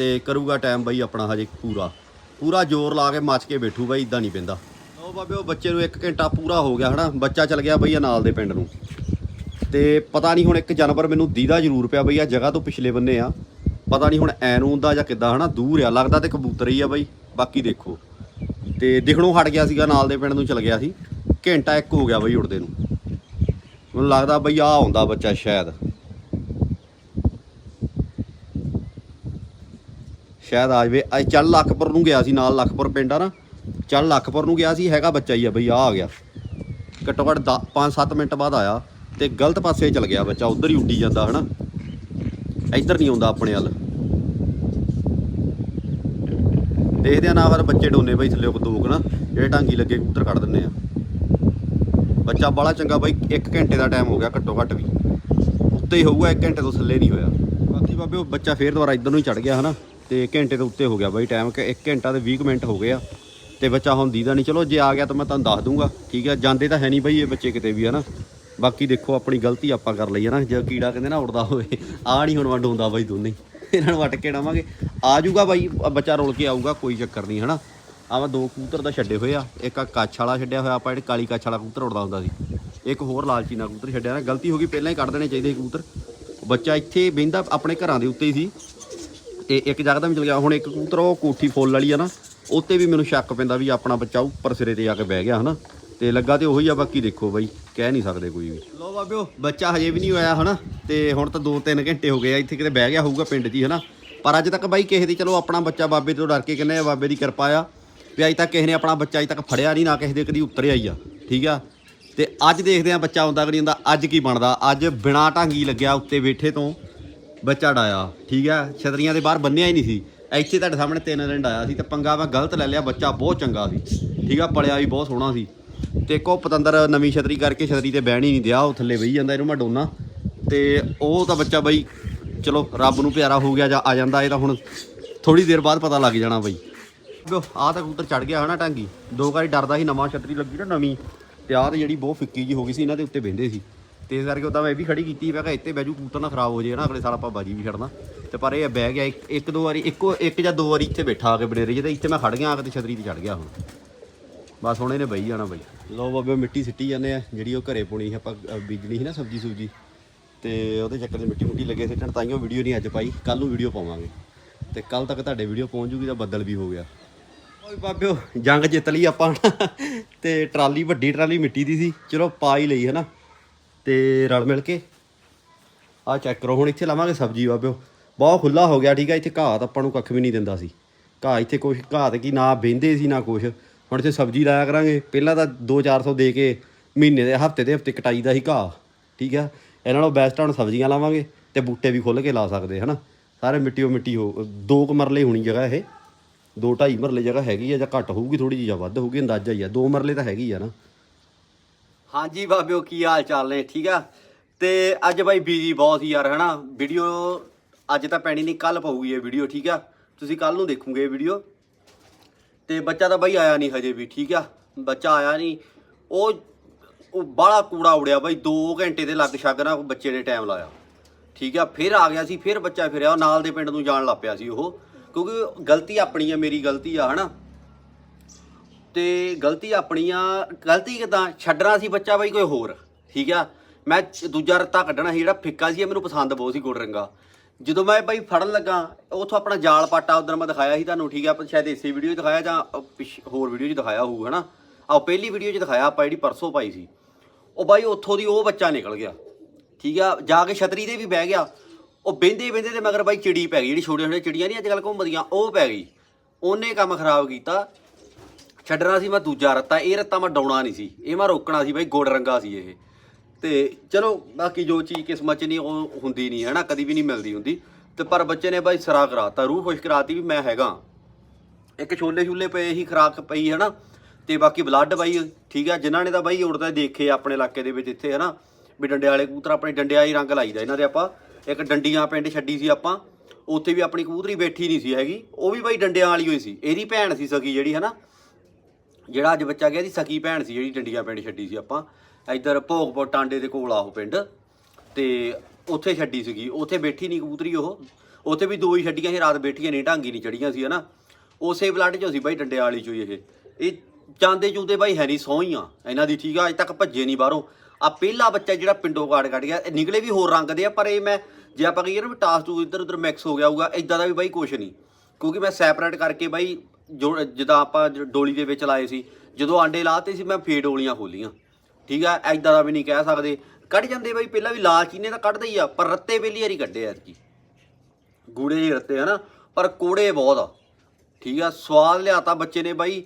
ਤੇ ਕਰੂਗਾ ਟਾਈਮ ਬਾਈ ਆਪਣਾ ਹਜੇ ਪੂਰਾ। ਪੂਰਾ ਜ਼ੋਰ ਲਾ ਕੇ ਮੱਚ ਕੇ ਬੈਠੂ ਬਾਈ ਇਦਾਂ ਨਹੀਂ ਪੈਂਦਾ। ਉਹ ਬਾਬੇ, ਉਹ ਬੱਚੇ ਨੂੰ 1 ਘੰਟਾ ਪੂਰਾ ਹੋ ਗਿਆ ਹਨਾ। ਬੱਚਾ ਚਲ ਗਿਆ ਬਈ ਆ ਨਾਲ ਦੇ ਪਿੰਡ ਨੂੰ। ਤੇ ਪਤਾ ਨਹੀਂ ਹੁਣ ਇੱਕ ਜਾਨਵਰ ਮੈਨੂੰ ਦੀਦਾ ਜ਼ਰੂਰ ਪਿਆ ਬਈ ਆ ਜਗ੍ਹਾ ਤੋਂ ਪਿਛਲੇ ਬੰਨੇ ਆ। ਪਤਾ ਨਹੀਂ ਹੁਣ ਐ ਨੂੰ ਹੁੰਦਾ ਜਾਂ ਕਿੱਦਾਂ ਹਨਾ, ਦੂਰ ਆ। ਲੱਗਦਾ ਤੇ ਕਬੂਤਰ ਹੀ ਆ ਬਈ। ਬਾਕੀ ਦੇਖੋ। ਤੇ ਦਿਖਣੋਂ ਹਟ ਗਿਆ ਸੀਗਾ, ਨਾਲ ਦੇ ਪਿੰਡ ਨੂੰ ਚਲ ਗਿਆ ਸੀ। ਘੰਟਾ ਇੱਕ ਹੋ ਗਿਆ ਬਈ ਉੜਦੇ ਨੂੰ। ਮੈਨੂੰ ਲੱਗਦਾ ਬਈ ਆ ਆਉਂਦਾ ਬੱਚਾ ਸ਼ਾਇਦ। ਸ਼ਾਇਦ ਆ ਜਵੇ। ਅੱਜ ਚੱਲ ਲੱਖਪੁਰ ਨੂੰ ਗਿਆ ਸੀ ਨਾਲ ਲੱਖਪੁਰ ਪਿੰਡ ਆ ਨਾ। ਚੱਲ ਲੱਖਪੁਰ ਨੂੰ ਗਿਆ ਸੀ, ਹੈਗਾ ਬੱਚਾ ਹੀ ਆ ਬਈ, ਆ ਆ ਗਿਆ। ਘੱਟੋ ਘੱਟ 5-7 ਮਿੰਟ ਬਾਅਦ ਆਇਆ ਤੇ ਗਲਤ ਪਾਸੇ ਚਲ ਗਿਆ ਬੱਚਾ, ਉਧਰ ਹੀ ਉੱਡੀ ਜਾਂਦਾ, ਹਨਾ। ਇੱਧਰ ਨਹੀਂ ਆਉਂਦਾ ਆਪਣੇ ਵੱਲ। ਦੇਖਦੇ ਆ ਨਾ ਫਿਰ ਬੱਚੇ ਡੋਨੇ ਬਈ ਥੱਲੇ ਦੋ ਕੁ ਨਾ, ਜਿਹੜੇ ਢਾਂਗੀ ਲੱਗੇ ਕਬੂਤਰ ਕੱਢ ਦਿੰਨੇ ਆ। ਬੱਚਾ ਬੜਾ ਚੰਗਾ ਬਈ 1 ਘੰਟੇ ਦਾ ਟਾਈਮ ਹੋ ਗਿਆ ਘੱਟੋ ਘੱਟ ਵੀ। ਉੱਤੇ ਹੀ ਹੋਊਗਾ 1 ਘੰਟੇ ਤੋਂ ਥੱਲੇ ਨਹੀਂ ਹੋਇਆ। ਬਾਕੀ ਬਾਬੇ, ਉਹ ਬੱਚਾ ਫੇਰ ਦੁਬਾਰਾ ਇੱਧਰ ਨੂੰ ਹੀ ਚੜ ਗਿਆ, ਹਨਾ। ਤੇ ਘੰਟੇ ਤੋਂ ਉੱਤੇ ਹੋ ਗਿਆ ਬਾਈ ਟਾਈਮ ਕਿ 1 ਘੰਟਾ ਤੇ 20 ਕੁ ਮਿੰਟ ਹੋ ਗਏ ਆ। ਤੇ ਬੱਚਾ ਹੁਣ ਦੀਦਾ ਨਹੀਂ ਚਲੋ ਜੇ ਆ ਗਿਆ ਤਾਂ ਮੈਂ ਤੁਹਾਨੂੰ ਦੱਸ ਦੂੰਗਾ, ਠੀਕ ਆ? ਜਾਂਦੇ ਤਾਂ ਹੈ ਨਹੀਂ ਬਾਈ ਇਹ ਬੱਚੇ ਕਿਤੇ ਵੀ, ਹਨਾ? ਬਾਕੀ ਦੇਖੋ, ਆਪਣੀ ਗਲਤੀ ਆਪਾਂ ਕਰ ਲਈ ਹੈ ਨਾ। ਜੇ ਕੀੜਾ ਕਹਿੰਦੇ ਨਾ ਉੜਦਾ ਹੋਵੇ ਆ ਨਹੀਂ ਹੁਣ ਵੰਡ ਹੁੰਦਾ ਬਾਈ ਦੋਨੇ। ਇਹਨਾਂ ਨੂੰ ਵੱਟ ਕੇ ਡਾਵਾਂਗੇ ਆ ਜਾਊਗਾ ਬਾਈ ਬੱਚਾ ਰੋਲ ਕੇ ਆਊਗਾ, ਕੋਈ ਚੱਕਰ ਨਹੀਂ ਹਨਾ? ਆ ਮੈਂ ਦੋ ਕਬੂਤਰ ਦਾ ਛੱਡੇ ਹੋਏ ਆ। ਇੱਕ ਆ ਕੱਛ ਵਾਲਾ ਛੱਡਿਆ ਹੋਇਆ, ਆਪਾਂ ਜਿਹੜੀ ਕਾਲੀ ਕੱਛ ਵਾਲਾ ਕਬੂਤਰ ਉੜਦਾ ਹੁੰਦਾ ਸੀ। ਇੱਕ ਹੋਰ ਲਾਲਚੀ ਚੀਨਾ ਕਬੂਤਰ ਛੱਡਿਆ ਨਾ। ਗਲਤੀ ਹੋ ਗਈ, ਪਹਿਲਾਂ ਹੀ ਕੱਢ ਦੇਣੇ ਚਾਹੀਦੇ ਸੀ ਕਬੂਤਰ। ਬੱਚਾ ਇੱਥੇ ਬਹਿੰਦਾ ਆਪਣੇ ਘਰਾਂ ਦੇ ਉੱਤੇ ਹੀ ਸੀ। ਤੇ ਇੱਕ ਜਗਦਾ ਵੀ ਚਲ ਗਿਆ। ਹੁਣ ਇੱਕ ਕਬੂਤਰ, ਉਹ ਕੋਠੀ ਫੁੱਲ ਵਾਲੀ ਆ ਨਾ, ਉੱਤੇ ਵੀ ਮੈਨੂੰ ਸ਼ੱਕ ਪੈਂਦਾ ਵੀ ਆਪਣਾ ਬੱਚਾ ਉੱਪਰ ਸਿਰੇ ਤੇ ਜਾ ਕੇ ਬਹਿ ਗਿਆ ਹਨਾ। ਤੇ ਲੱਗਾ ਤੇ ਉਹੀ ਆ, ਬਾਕੀ ਦੇਖੋ ਬਾਈ, ਕਹਿ ਨਹੀਂ ਸਕਦੇ ਕੋਈ ਵੀ। ਲੋ ਬਾਬਿਓ, ਬੱਚਾ ਹਜੇ ਵੀ ਨਹੀਂ ਹੋਇਆ ਹਨਾ, ਤੇ ਹੁਣ ਤਾਂ 2-3 ਘੰਟੇ ਹੋ ਗਏ ਆ, ਇੱਥੇ ਕਿਤੇ ਬਹਿ ਗਿਆ ਹੋਊਗਾ ਪਿੰਡ 'ਚ ਹੀ ਹਨਾ। ਪਰ ਅੱਜ ਤੱਕ ਬਾਈ ਕਿਸੇ ਦੀ, ਚਲੋ ਆਪਣਾ ਬੱਚਾ ਬਾਬੇ ਤੋਂ ਡਰ ਕੇ ਕਹਿੰਦੇ ਆ, ਬਾਬੇ ਦੀ ਕਿਰਪਾ ਆ, ਵੀ ਅੱਜ ਤੱਕ ਕਿਸੇ ਨੇ ਆਪਣਾ ਬੱਚਾ ਅੱਜ ਤੱਕ ਫੜਿਆ ਨਹੀਂ, ਨਾ ਕਿਸੇ ਦੇ ਕਦੀ ਉਤਰਿਆ ਹੀ ਆ, ਠੀਕ ਆ। ਤੇ ਅੱਜ ਦੇਖਦੇ ਆ ਬੱਚਾ ਆਉਂਦਾ ਕਿ ਨਹੀਂ ਹੁੰਦਾ ਅੱਜ ਕੀ ਬਣਦਾ? ਅੱਜ ਬਿਨਾ ਢਾਂਗੀ ਲੱਗਿਆ ਉੱਤੇ ਬੈਠੇ ਤੋਂ। ਬੱਚਾ ਡਾਇਆ ਠੀਕ ਹੈ? ਛਤਰੀਆਂ ਦੇ ਬਾਹਰ ਬੰਨਿਆ ਹੀ ਨਹੀਂ ਸੀ। ਇੱਥੇ ਤੁਹਾਡੇ ਸਾਹਮਣੇ ਤਿੰਨ ਦਿਨ ਡਾਇਆ ਸੀ ਤੇ ਪੰਗਾ ਮੈਂ ਗਲਤ ਲੈ ਲਿਆ, ਬੱਚਾ ਬਹੁਤ ਚੰਗਾ ਸੀ। ਠੀਕ ਆ ਪਲਿਆ ਵੀ ਬਹੁਤ ਸੋਹਣਾ ਸੀ। ਤੇ ਕੋ ਪਤੰਦਰ ਨਵੀਂ ਛਤਰੀ ਕਰਕੇ ਛਤਰੀ ਤੇ ਬਹਿਣ ਹੀ ਨਹੀਂ ਦਿਆ, ਉਹ ਥੱਲੇ ਵਹੀ ਜਾਂਦਾ, ਇਹਨੂੰ ਮੈਂ ਡੋਨਾ। ਤੇ ਉਹ ਤਾਂ ਬੱਚਾ ਬਈ, ਚਲੋ, ਰੱਬ ਨੂੰ ਪਿਆਰਾ ਹੋ ਗਿਆ ਜਾਂ ਆ ਜਾਂਦਾ, ਇਹ ਤਾਂ ਹੁਣ ਥੋੜੀ ਦੇਰ ਬਾਅਦ ਪਤਾ ਲੱਗ ਜਾਣਾ ਬਈ। ਆਹ ਤਾਂ ਕਬੂਤਰ ਚੜ ਗਿਆ ਹਨਾ ਟਾਂਗੀ ਦੋ ਵਾਰੀ ਡਰਦਾ ਸੀ, ਨਵਾਂ ਛਤਰੀ ਲੱਗੀ ਨਾ ਨਵੀਂ, ਤੇ ਆਹ ਤੇ ਜਿਹੜੀ ਬਹੁਤ ਫਿੱਕੀ ਜੀ ਹੋ ਗਈ ਸੀ, ਇਹਨਾਂ ਦੇ ਉੱਤੇ ਬਹਿੰਦੇ ਸੀ। ਤੇ ਇਸ ਕਰਕੇ ਉਦਾਂ ਮੈਂ ਇਹ ਵੀ ਖੜੀ ਕੀਤੀ, ਮੈਂ ਕਿਹਾ ਇੱਥੇ ਬੈਜੂ ਕਬੂਤਰ ਨਾ ਖਰਾਬ ਹੋ ਜੇ ਨਾ, ਅਗਲੇ ਸਾਲ ਆਪਾਂ ਬਾਜੀ ਵੀ ਛੱਡਣਾ ਤੇ ਪਰ ਇਹ ਬਹਿ ਗਿਆ, ਇੱਕ ਇੱਕ ਦੋ ਵਾਰੀ, ਇੱਕੋ ਇੱਕ ਜਾਂ ਦੋ ਵਾਰੀ ਇੱਥੇ ਬੈਠਾ ਆ ਕੇ ਬਡੇਰੇ ਜਿਹਦੇ, ਇੱਥੇ ਮੈਂ ਖੜ ਗਿਆ ਆ ਕੇ ਤੇ ਛਤਰੀ ਤੇ ਚੜ ਗਿਆ ਹੁਣ। ਬਸ ਹੁਣ ਇਹਨੇ ਬਈ ਜਾਣਾ ਬਈ। ਲੋ ਬਾਬੇ, ਮਿੱਟੀ ਸਿੱਟੀ ਜਾਂਦੇ ਆ, ਜਿਹੜੀ ਉਹ ਘਰੇ ਪੁਣੀ ਸੀ, ਆਪਾਂ ਬੀਜਣੀ ਸੀ ਨਾ ਸਬਜੀ ਸੁਬਜੀ ਤੇ ਉਹਦੇ ਚੱਕਰ 'ਚ ਮਿੱਟੀ ਮੁੱਟੀ ਲੱਗੇ ਸਿੱਟਣ, ਤਾਂ ਹੀ ਉਹ ਵੀਡੀਓ ਨਹੀਂ ਅੱਜ ਪਾਈ ਕੱਲ ਨੂੰ ਵੀਡੀਓ ਪਾਵਾਂਗੇ। ਤੇ ਕੱਲ ਤੱਕ ਤੁਹਾਡੇ ਵੀਡੀਓ ਪਹੁੰਚ ਜੂਗੀ ਤਾਂ ਬੱਦਲ ਵੀ ਹੋ ਗਿਆ। ਓਏ ਬਾਬਿਓ, ਜੰਗ ਜਿੱਤ ਲਈ ਆਪਾਂ ਤੇ ਟਰਾਲੀ, ਵੱਡੀ ਟਰਾਲੀ ਮਿੱਟੀ ਦੀ ਸੀ, ਚਲੋ ਪਾ ਹੀ ਲਈ ਹੈ ਨਾ ਤੇ ਰਲ ਮਿਲ ਕੇ ਆ ਚੈੱਕ ਕਰੋ। ਹੁਣ ਇੱਥੇ ਲਾਵਾਂਗੇ ਸਬਜ਼ੀ ਬਾਬਿਓ। ਬਹੁਤ ਖੁੱਲਾ ਹੋ ਗਿਆ, ਠੀਕ ਆ? ਇੱਥੇ ਘਾਹ ਤਾਂ ਆਪਾਂ ਨੂੰ ਕੱਖ ਵੀ ਨਹੀਂ ਦਿੰਦਾ ਸੀ। ਘਾਹ ਇੱਥੇ ਕੁਛ, ਘਾਹ ਤੇ ਕੀ ਨਾ ਬਹਿੰਦੇ ਸੀ, ਨਾ ਕੁਛ। ਹੁਣ ਇੱਥੇ ਸਬਜ਼ੀ ਲਾਇਆ ਕਰਾਂਗੇ। ਪਹਿਲਾਂ ਤਾਂ 2-400 ਦੇ ਕੇ ਮਹੀਨੇ ਦੇ, ਹਫ਼ਤੇ ਦੇ ਹਫ਼ਤੇ ਕਟਾਈ ਦਾ ਸੀ ਘਾਹ, ਠੀਕ ਆ? ਇਹਨਾਂ ਨਾਲੋਂ ਬੈਸਟ ਹੁਣ ਸਬਜ਼ੀਆਂ ਲਾਵਾਂਗੇ ਤੇ ਬੂਟੇ ਵੀ ਖੁੱਲ ਕੇ ਲਾ ਸਕਦੇ, ਹਨਾ? ਸਾਰੇ ਮਿੱਟੀ ਉਹ ਮਿੱਟੀ ਹੋ, ਦੋ ਕੁ ਮਰਲੇ ਹੋਣੀ ਜਗ੍ਹਾ ਇਹ। ਦੋ ਢਾਈ ਮਰਲੇ ਜਗ੍ਹਾ ਹੈਗੀ ਆ ਜਾਂ ਘੱਟ ਹੋਊਗੀ ਥੋੜੀ ਜਿਹੀ ਜਾਂ ਵੱਧ ਹੋਊਗੀ, ਅੰਦਾਜ਼ਾ ਹੀ ਆ। ਦੋ ਮਰਲੇ ਤਾਂ ਹੈਗੀ ਆ ਨਾ। ਹਾਂਜੀ ਬਾਬਿਓ, ਕੀ ਹਾਲ ਚਾਲ ਨੇ? ਠੀਕ ਆ? ਤੇ ਅੱਜ ਬਾਈ ਬੀਜੀ ਬਹੁਤ ਹੀ ਯਾਰ, ਹਨਾ? ਵੀਡੀਓ ਅੱਜ ਤਾਂ ਪੈਣੀ ਨਹੀਂ ਕੱਲ ਪਊਗੀ ਇਹ ਵੀਡੀਓ ਠੀਕ ਆ? ਤੁਸੀਂ ਕੱਲ ਨੂੰ ਦੇਖੋਗੇ ਇਹ ਵੀਡੀਓ ਤੇ ਬੱਚਾ ਤਾਂ ਬਾਈ ਆਇਆ ਨਹੀਂ ਹਜੇ ਵੀ, ਠੀਕ ਆ? ਬੱਚਾ ਆਇਆ ਨਹੀਂ। ਉਹ ਉਹ ਬਾਹਲਾ ਕੂੜਾ ਉੜਿਆ ਬਾਈ 2 ਘੰਟੇ ਦੇ ਲੱਗ ਛੱਗ ਨਾ ਬੱਚੇ ਨੇ ਟਾਈਮ ਲਾਇਆ। ਠੀਕ ਆ? ਫਿਰ ਆ ਗਿਆ ਸੀ, ਫਿਰ ਬੱਚਾ ਫਿਰਿਆ ਉਹ ਨਾਲ ਦੇ ਪਿੰਡ ਨੂੰ ਜਾਣ ਲੱਗ ਪਿਆ ਸੀ ਉਹ। ਕਿਉਂਕਿ ਗਲਤੀ ਆਪਣੀ ਆ, ਮੇਰੀ ਗਲਤੀ ਆ, ਹਨਾ? ਤੇ ਗਲਤੀ ਆਪਣੀ ਆ ਗਲਤੀ ਕਿਦਾਂ? ਛੱਡਣਾ ਸੀ ਬੱਚਾ ਬਾਈ ਕੋਈ ਹੋਰ ਠੀਕ ਆ? ਮੈਂ ਦੂਜਾ ਰੱਤਾ ਕੱਢਣਾ ਸੀ ਜਿਹੜਾ ਫਿੱਕਾ ਸੀ ਇਹ ਮੈਨੂੰ ਪਸੰਦ ਬਹੁਤ ਸੀ ਗੁੜ ਰੰਗਾ ਜਦੋਂ ਮੈਂ ਬਾਈ ਫੜਨ ਲੱਗਾ ਉਥੋਂ ਆਪਣਾ ਜਾਲ ਪਾਟਾ ਉਧਰ ਮੈਂ ਦਿਖਾਇਆ ਸੀ ਤੁਹਾਨੂੰ ਠੀਕ ਆ? ਪਰ ਸ਼ਾਇਦ ਇਸੇ ਵੀਡੀਓ 'ਚ ਦਿਖਾਇਆ ਜਾਂ ਅ, ਹੋਰ ਵੀਡੀਓ 'ਚ ਦਿਖਾਇਆ ਹੋਊ ਹਨਾ? ਆਹ ਪਹਿਲੀ ਵੀਡੀਓ 'ਚ ਦਿਖਾਇਆ ਆਪਾਂ ਜਿਹੜੀ ਪਰਸੋਂ ਪਾਈ ਸੀ। ਉਹ ਬਾਈ ਉੱਥੋਂ ਦੀ ਉਹ ਬੱਚਾ ਨਿਕਲ ਗਿਆ ਠੀਕ ਆ? ਜਾ ਕੇ ਛਤਰੀ ਤੇ ਵੀ ਬਹਿ ਗਿਆ। ਉਹ ਬਹਿੰਦੇ ਬਹਿੰਦੇ ਤੇ ਮਗਰ ਬਾਈ ਚਿੜੀ ਪੈ ਗਈ ਜਿਹੜੀ ਛੋਟੇ ਛੋਟੇ ਚਿੜੀਆਂ ਨਹੀਂ ਅੱਜ ਕੱਲ ਘੁੰਮਦੀਆਂ ਉਹ ਪੈ ਗਈ। ਉਹਨੇ ਕੰਮ ਖਰਾਬ ਕੀਤਾ ਛੱਡਣਾ ਸੀ ਮੈਂ ਦੂਜਾ ਰੱਤਾ, ਇਹ ਰੱਤਾ ਮੈਂ ਡਾਉਣਾ ਨਹੀਂ ਸੀ। ਇਹ ਮੈਂ ਰੋਕਣਾ ਸੀ ਬਈ ਗੁੜ ਰੰਗਾ ਸੀ ਇਹ। ਤੇ ਚਲੋ, ਬਾਕੀ ਜੋ ਚੀਜ਼ ਕਿਸਮਤ 'ਚ ਨਹੀਂ, ਉਹ ਹੁੰਦੀ ਨਹੀਂ ਹੈ ਨਾ ਕਦੀ ਵੀ ਨਹੀਂ ਮਿਲਦੀ ਹੁੰਦੀ। ਤੇ ਪਰ ਬੱਚੇ ਨੇ ਬਾਈ ਸਰਾ ਕਰਾਤਾ, ਰੂਹ ਖੁਸ਼ ਕਰਾਤੀ ਵੀ ਮੈਂ ਹੈਗਾ। ਇੱਕ ਛੋਲੇ ਛੁੱਲੇ ਪਏ ਹੀ ਖਰਾਕ ਪਈ ਹੈ ਨਾ ਤੇ ਬਾਕੀ ਬਲੱਡ ਬਾਈ ਠੀਕ ਆ? ਜਿਨ੍ਹਾਂ ਨੇ ਤਾਂ ਬਾਈ ਉੜਦਾ ਦੇਖੇ ਆਪਣੇ ਇਲਾਕੇ ਦੇ ਵਿੱਚ ਇੱਥੇ ਹੈ ਨਾ ਵੀ ਡੰਡੇ ਵਾਲੇ ਕਬੂਤਰ, ਆਪਣੇ ਡੰਡਿਆਂ ਹੀ ਰੰਗ ਲਾਈਦਾ ਇਹਨਾਂ ਦੇ ਆਪਾਂ। ਇੱਕ ਡੰਡੀਆਂ ਪਿੰਡ ਛੱਡੀ ਸੀ ਆਪਾਂ। ਉੱਥੇ ਵੀ ਆਪਣੀ ਕਬੂਤਰੀ ਬੈਠੀ ਨਹੀਂ ਸੀ ਹੈਗੀ। ਉਹ ਵੀ ਬਾਈ ਡੰਡਿਆਂ ਵਾਲੀ ਹੋਈ ਸੀ। ਇਹਦੀ ਭੈਣ ਸੀ ਸਗੀ ਜਿਹੜੀ ਹੈ ਨਾ ਜਿਹੜਾ ਅੱਜ ਬੱਚਾ ਗਿਆ ਦੀ ਸਕੀ ਭੈਣ ਸੀ ਜਿਹੜੀ ਡੰਡੀਆਂ ਪਿੰਡ ਛੱਡੀ ਸੀ ਆਪਾਂ। ਇੱਧਰ ਭੋਗਪੁਰ ਟਾਂਡੇ ਦੇ ਕੋਲ ਆ ਉਹ ਪਿੰਡ। ਤੇ ਉੱਥੇ ਛੱਡੀ ਸੀਗੀ। ਉੱਥੇ ਬੈਠੀ ਨਹੀਂ ਕਬੂਤਰੀ ਉਹ। ਉੱਥੇ ਵੀ ਦੋ ਹੀ ਛੱਡੀਆਂ ਸੀ, ਰਾਤ ਬੈਠੀਆਂ ਨਹੀਂ ਢਾਂਗੀ ਨਹੀਂ ਚੜੀਆਂ ਸੀ, ਹਨਾ। ਉਸੇ ਬਲੱਡ ਚੋਂ ਸੀ ਬਾਈ, ਡੰਡੇ ਵਾਲੀ ਚੋਂ ਹੀ ਇਹ। ਇਹ ਚਾਂਦੇ ਚੂੰਦੇ ਬਾਈ ਹੈ ਨਹੀਂ ਸੋਹੀਆਂ ਇਹਨਾਂ ਦੀ ਠੀਕ ਆ, ਅਜੇ ਤੱਕ ਭੱਜੇ ਨਹੀਂ ਬਾਹਰੋਂ। ਆ ਪਹਿਲਾ ਬੱਚਾ ਜਿਹੜਾ ਪਿੰਡੋਂ ਕਾੜ ਕੱਢ ਗਿਆ, ਇਹ ਨਿਕਲੇ ਵੀ ਹੋਰ ਰੰਗ ਦੇ ਆ, ਪਰ ਇਹ ਮੈਂ ਜੇ ਆਪਾਂ ਕਹੀਏ ਨਾ ਵੀ ਟਾਸ ਟੂ ਇੱਧਰ ਉੱਧਰ ਮਿਕਸ ਹੋ ਗਿਆ ਹੋਊਗਾ ਇਦਾਂ ਦਾ ਵੀ ਬਾਈ ਕੁਛ ਨਹੀਂ ਕਿਉਂਕਿ ਮੈਂ ਸੈਪਰੇਟ ਕਰਕੇ ਬਾਈ ਜੋ ਜਿੱਦਾਂ ਆਪਾਂ ਡੋਲੀ ਦੇ ਵਿੱਚ ਲਾਏ ਸੀ, ਜਦੋਂ ਆਂਡੇ ਲਾਤੇ ਸੀ, ਮੈਂ ਫੇਰ ਡੋਲੀਆਂ ਖੋਲੀਆਂ। ਠੀਕ ਆ? ਐਦਾਂ ਦਾ ਵੀ ਨਹੀਂ ਕਹਿ ਸਕਦੇ। ਕੱਢ ਜਾਂਦੇ ਬਾਈ, ਪਹਿਲਾਂ ਵੀ ਲਾਲ ਚੀਨੇ ਤਾਂ ਕੱਢਦੇ ਹੀ ਆ, ਪਰ ਰੱਤੇ ਪਹਿਲੀ ਵਾਰੀ ਕੱਢੇ ਆ ਜੀ ਗੂੜੇ ਜਿਹੇ ਰੱਤੇ, ਹਨਾ? ਪਰ ਕੋੜੇ ਬਹੁਤ ਆ। ਠੀਕ ਆ? ਸਵਾਦ ਲਿਆਤਾ ਬੱਚੇ ਨੇ ਬਾਈ।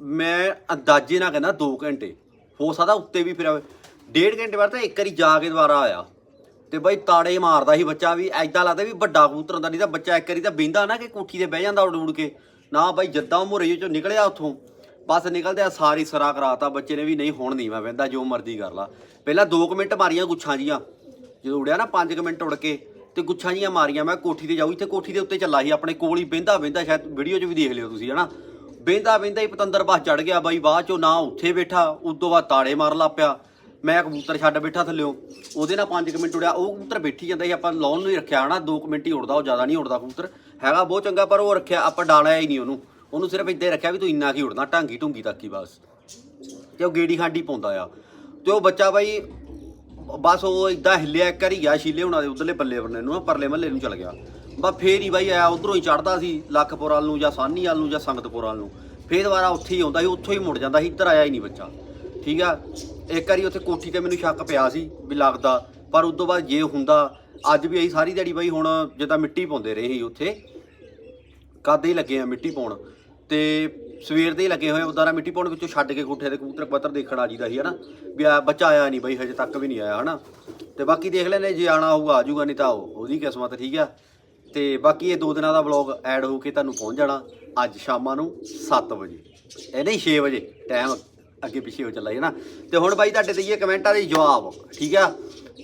ਮੈਂ ਅੰਦਾਜ਼ੇ ਨਾਲ ਕਹਿੰਦਾ 2 ਘੰਟੇ। ਹੋ ਸਕਦਾ ਉੱਤੇ ਵੀ ਫਿਰ ਡੇਢ ਘੰਟੇ ਬਾਅਦ ਤਾਂ ਇੱਕ ਵਾਰੀ ਜਾ ਕੇ ਦੁਬਾਰਾ ਆਇਆ। ਤੇ ਬਾਈ ਤਾੜੇ ਮਾਰਦਾ ਸੀ ਬੱਚਾ ਵੀ। ਐਦਾਂ ਲੱਗਦਾ ਵੀ ਵੱਡਾ ਕਬੂਤਰ ਹੁੰਦਾ, ਨਹੀਂ ਤਾਂ ਬੱਚਾ ਇੱਕ ਵਾਰੀ ਤਾਂ ਬਹਿੰਦਾ ਨਾ ਕਿ ਕੋਠੀ ਤੇ ਬਹਿ ਜਾਂਦਾ ਉੜ ਉੜ ਕੇ। ਨਾ ਬਾਈ, ਜਿੱਦਾਂ ਮੁਰੇ ਚੋਂ ਨਿਕਲਿਆ ਉੱਥੋਂ, ਬਸ ਨਿਕਲਦੇ ਆ ਸਾਰੀ ਸਰਾ ਕਰਾਤਾ, ਬੱਚੇ ਨੇ ਵੀ ਨਹੀਂ ਹੁਣ ਨਹੀਂ ਮੈਂ ਬਹਿੰਦਾ ਜੋ ਮਰਜ਼ੀ ਕਰ ਲਾ। ਪਹਿਲਾਂ 2 ਮਿੰਟ ਮਾਰੀਆਂ ਗੁੱਛਾਂ ਜੀਆਂ, ਜਦੋਂ ਉੜਿਆ ਨਾ 5 ਮਿੰਟ ਉੜ ਕੇ, ਤੇ ਗੁੱਛਾਂ ਜੀਆਂ ਮਾਰੀਆਂ, ਮੈਂ ਕੋਠੀ ਤੇ ਜਾਊ, ਇੱਥੇ ਕੋਠੀ ਦੇ ਉੱਤੇ ਚੱਲਾ ਸੀ, ਆਪਣੇ ਕੋਲ ਹੀ ਬਹਿੰਦਾ ਬਹਿੰਦਾ, ਸ਼ਾਇਦ ਵੀਡੀਓ 'ਚ ਵੀ ਦੇਖ ਲਿਓ ਤੁਸੀਂ, ਹਨਾ? ਬਹਿੰਦਾ ਬਹਿੰਦਾ ਹੀ ਪਤੰਦਰ ਬਸ ਚੜ ਗਿਆ ਬਾਈ, ਬਾਅਦ ਚੋਂ ਨਾ ਉੱਥੇ ਬੈਠਾ, ਉਸ ਤੋਂ ਬਾਅਦ ਤਾੜੇ ਮਾਰ ਲਾ ਪਿਆ। ਮੈਂ ਕਬੂਤਰ ਛੱਡ ਬੈਠਾ ਥੱਲਿਓ, ਉਹਦੇ ਨਾਲ 5 ਮਿੰਟ ਉੜਿਆ, ਉਹ ਕਬੂਤਰ ਬੈਠੀ ਜਾਂਦਾ ਸੀ, ਆਪਾਂ ਲਾਉਣ ਨੂੰ ਹੀ ਰੱਖਿਆ, ਹਨਾ? 2 ਮਿੰਟ ਹੀ ਉੜਦਾ, ਉਹ ਜ਼ਿਆਦਾ ਨਹੀਂ ਉੜਦਾ ਕਬੂਤਰ। ਹੈਗਾ ਬਹੁਤ ਚੰਗਾ, ਪਰ ਉਹ ਰੱਖਿਆ, ਆਪਾਂ ਡਾਲਿਆ ਹੀ ਨਹੀਂ ਉਹਨੂੰ। ਉਹਨੂੰ ਸਿਰਫ ਇੱਦਾਂ ਹੀ ਰੱਖਿਆ ਵੀ ਤੂੰ ਇੰਨਾ ਕੀ ਉੜਨਾ, ਢਾਂਗੀ ਢੁੰਗੀ ਤੱਕ ਹੀ ਬਸ। ਤੇ ਉਹ ਗੇੜੀ ਖਾਂਡੀ ਪਾਉਂਦਾ ਆ। ਤੇ ਉਹ ਬੱਚਾ ਬਾਈ, ਬਸ ਉਹ ਇਦਾਂ ਹਿੱਲਿਆ, ਇੱਕ ਵਾਰੀ ਗਿਆ ਸ਼ੀਲੇ ਹੁਣਾਂ ਦੇ ਉਧਰਲੇ ਪੱਲੇ ਬੰਨੇ ਨੂੰ ਪਰਲੇ ਮਹੱਲੇ ਨੂੰ ਚਲ ਗਿਆ। ਬਸ ਫੇਰ ਹੀ ਬਾਈ ਆਇਆ ਉਧਰੋਂ ਹੀ ਚੜਦਾ ਸੀ, ਲੱਖਪੁਰ ਵੱਲ ਨੂੰ ਜਾਂ ਸਾਨੀ ਵਾਲ ਨੂੰ ਜਾਂ ਸੰਗਤਪੁਰ ਵੱਲ ਨੂੰ। ਫੇਰ ਦੁਬਾਰਾ ਉੱਥੇ ਹੀ ਆਉਂਦਾ ਸੀ, ਉੱਥੋਂ ਹੀ ਮੁੜ ਜਾਂਦਾ ਸੀ, ਇੱਧਰ ਆਇਆ ਹੀ ਨਹੀਂ ਬੱਚਾ। ਠੀਕ ਆ? ਇੱਕ ਵਾਰੀ ਉੱਥੇ ਕੋਠੀ ਤੇ ਮੈਨੂੰ ਸ਼ੱਕ ਪਿਆ ਸੀ ਵੀ ਲੱਗਦਾ, ਪਰ ਉਸ ਤੋਂ ਬਾਅਦ ਜੇ ਹੁੰਦਾ, ਅੱਜ ਵੀ ਆਈ ਸਾਰੀ ਦਿਹਾੜੀ ਬਾਈ ਹੁਣ ਜਿੱਦਾਂ ਮਿੱਟੀ ਪਾਉਂਦੇ ਰਹੇ ਸੀ ਉੱਥੇ। ਕੱਦ ਹੀ ਲੱਗੇ ਆ ਮਿੱਟੀ ਪਾਉਣ। ਤੇ ਸਵੇਰ ਦੇ ਹੀ ਲੱਗੇ ਹੋਏ ਉਦਾਂ ਮਿੱਟੀ ਪਾਉਣ ਵਿੱਚੋਂ ਛੱਡ ਕੇ ਕੋਠੇ ਦੇ ਕਬੂਤਰ ਪੱਤਰ ਦੇਖਣ ਆ ਜੀਦਾ ਸੀ, ਹਨਾ? ਵੀ ਆ ਬੱਚਾ ਆਇਆ ਨਹੀਂ ਬਈ, ਹਜੇ ਤੱਕ ਵੀ ਨਹੀਂ ਆਇਆ, ਹਨਾ? ਤੇ ਬਾਕੀ ਦੇਖ ਲੈਣੇ ਜੇ ਆਣਾ ਹੋਊਗਾ ਆ ਜਾਊਗਾ, ਨਹੀਂ ਤਾਂ ਉਹ- ਉਹਦੀ ਕਿਸਮਤ ਠੀਕ ਆ। ਤੇ ਬਾਕੀ ਇਹ ਦੋ ਦਿਨਾਂ ਦਾ ਵਲੌਗ ਐਡ ਹੋ ਕੇ ਤੁਹਾਨੂੰ ਪਹੁੰਚ ਜਾਣਾ ਅੱਜ ਸ਼ਾਮਾਂ ਨੂੰ 7 ਵਜੇ। ਇਹ ਨਹੀਂ 6 ਵਜੇ ਟਾਈਮ ਅੱਗੇ ਪਿੱਛੇ ਹੋ ਚੱਲਾ ਹੈ ਨਾ ਤੇ ਹੁਣ ਬਾਈ ਤੁਹਾਡੇ ਤੇ ਦਈਏ ਕਮੈਂਟਾਂ ਦੇ ਜਵਾਬ, ਠੀਕ ਆ?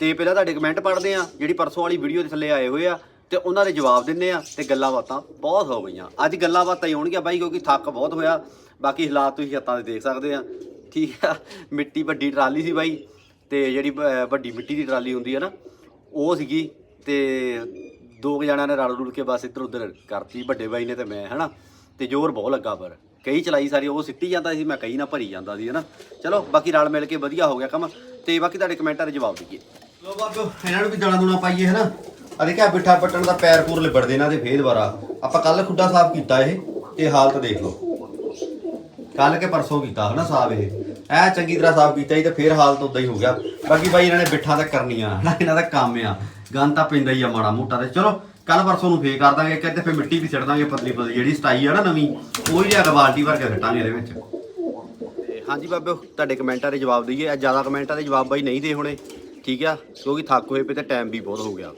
ਤੇ ਪਹਿਲਾਂ ਤੁਹਾਡੇ ਕਮੈਂਟ ਪੜ੍ਹਦੇ ਆ, ਜਿਹੜੀ ਪਰਸੋਂ ਵਾਲੀ ਵੀਡੀਓ ਦੇ ਥੱਲੇ ਆਏ ਹੋਏ ਆ ਤੇ ਉਹਨਾਂ ਦੇ ਜਵਾਬ ਦਿੰਨੇ ਆ ਤੇ ਗੱਲਾਂ ਬਾਤਾਂ ਬਹੁਤ ਹੋ ਗਈਆਂ। ਅੱਜ ਗੱਲਾਂ ਬਾਤਾਂ ਹੀ ਹੋਣਗੀਆਂ ਬਾਈ, ਕਿਉਂਕਿ ਥੱਕ ਬਹੁਤ ਹੋਇਆ। ਬਾਕੀ ਹਾਲਾਤ ਤੁਸੀਂ ਹੱਥਾਂ ਦੇ ਦੇਖ ਸਕਦੇ ਆ। ਠੀਕ ਆ, ਮਿੱਟੀ ਵੱਡੀ ਟਰਾਲੀ ਸੀ ਬਾਈ ਤੇ ਜਿਹੜੀ ਵੱਡੀ ਮਿੱਟੀ ਦੀ ਟਰਾਲੀ ਹੁੰਦੀ ਹੈ ਨਾ, ਉਹ ਸੀਗੀ ਤੇ ਦੋ ਕੁ ਜਣਿਆਂ ਨੇ ਰਲ ਰੁਲ ਕੇ ਬਸ ਇੱਧਰ ਉੱਧਰ ਕਰਤੀ ਵੱਡੇ ਬਾਈ ਨੇ ਤੇ ਮੈਂ, ਹਨਾ? ਤੇ ਜ਼ੋਰ ਬਹੁਤ ਲੱਗਾ ਪਰ। ਕਈ ਚਲਾਈ ਸਾਰੀ, ਉਹ ਸਿੱਟੀ ਜਾਂਦਾ ਸੀ, ਮੈਂ ਕਈ ਨਾ ਭਰੀ ਜਾਂਦਾ ਸੀ, ਹਨਾ? ਚਲੋ, ਬਾਕੀ ਰਲ ਮਿਲ ਕੇ ਵਧੀਆ ਹੋ ਗਿਆ ਕੰਮ। ਤੇ ਬਾਕੀ ਤੁਹਾਡੇ ਕਮੈਂਟਾਂ ਦੇ ਜਵਾਬ ਦਈਏ। ਲੋ ਬਾਬੋ ਇਹਨਾਂ ਨੂੰ ਵੀ ਦਾਣਾ ਦੂਣਾ ਪਾਈਏ, ਹਨਾ? ਆ ਦੇਖਿਆ, ਬਿੱਠਾ ਪੱਟਣ ਦਾ ਪੈਰ ਪੂਰ ਲਿਬੜਦੇ ਇਹਨਾਂ ਦੇ ਫੇਰ ਦੁਬਾਰਾ। ਆਪਾਂ ਕੱਲ ਖੁੱਡਾ ਸਾਫ਼ ਕੀਤਾ ਇਹ ਤੇ ਹਾਲਤ ਦੇਖ ਲਓ। ਕੱਲ ਕੇ ਪਰਸੋਂ ਕੀਤਾ, ਹਨਾ ਸਾਫ਼ ਇਹ। ਐ ਚੰਗੀ ਤਰ੍ਹਾਂ ਸਾਫ਼ ਕੀਤਾ ਜੀ ਤੇ ਫੇਰ ਹਾਲਤ ਉਦਾਂ ਹੀ ਹੋ ਗਿਆ। ਬਾਕੀ ਬਾਈ, ਇਹਨਾਂ ਨੇ ਬਿੱਠਾ ਤਾਂ ਕਰਨੀਆਂ, ਹਨਾ, ਇਹਨਾਂ ਦਾ ਕੰਮ ਆ। ਗੰਦ ਤਾਂ ਪੈਂਦਾ ਹੀ ਆ ਮਾੜਾ ਮੋਟਾ ਤੇ। ਚਲੋ ਕੱਲ ਪਰਸੋਂ ਨੂੰ ਫੇਰ ਕਰ ਦਾਂਗੇ ਕਹਿੰਦੇ ਫੇਰ ਮਿੱਟੀ ਵੀ ਸਿੱਟ ਦਾਂਗੇ ਪਤਲੀ ਪਤਲੀ, ਜਿਹੜੀ ਸਟਾਈ ਆ ਨਾ ਨਵੀਂ, ਉਹ ਹੀ ਲਿਆ ਬਾਲਟੀ ਭਰ ਕੇ ਸਿੱਟਾਂਗੇ ਇਹਦੇ ਵਿੱਚ। ਤੇ ਹਾਂਜੀ ਬਾਬੇ ਤੁਹਾਡੇ ਕਮੈਂਟਾਂ ਦੇ ਜਵਾਬ ਦਈਏ। ਅੱਜ ਜ਼ਿਆਦਾ ਕਮੈਂਟਾਂ ਦੇ ਜਵਾਬ ਬਾਈ ਨਹੀਂ ਦੇ ਹੋਣੇ, ਠੀਕ ਆ? ਕਿਉਂਕਿ ਥੱਕ ਹੋਏ ਪਏ ਤੇ ਟਾਈਮ ਵੀ ਬਹੁਤ ਹੋ ਗਿਆ।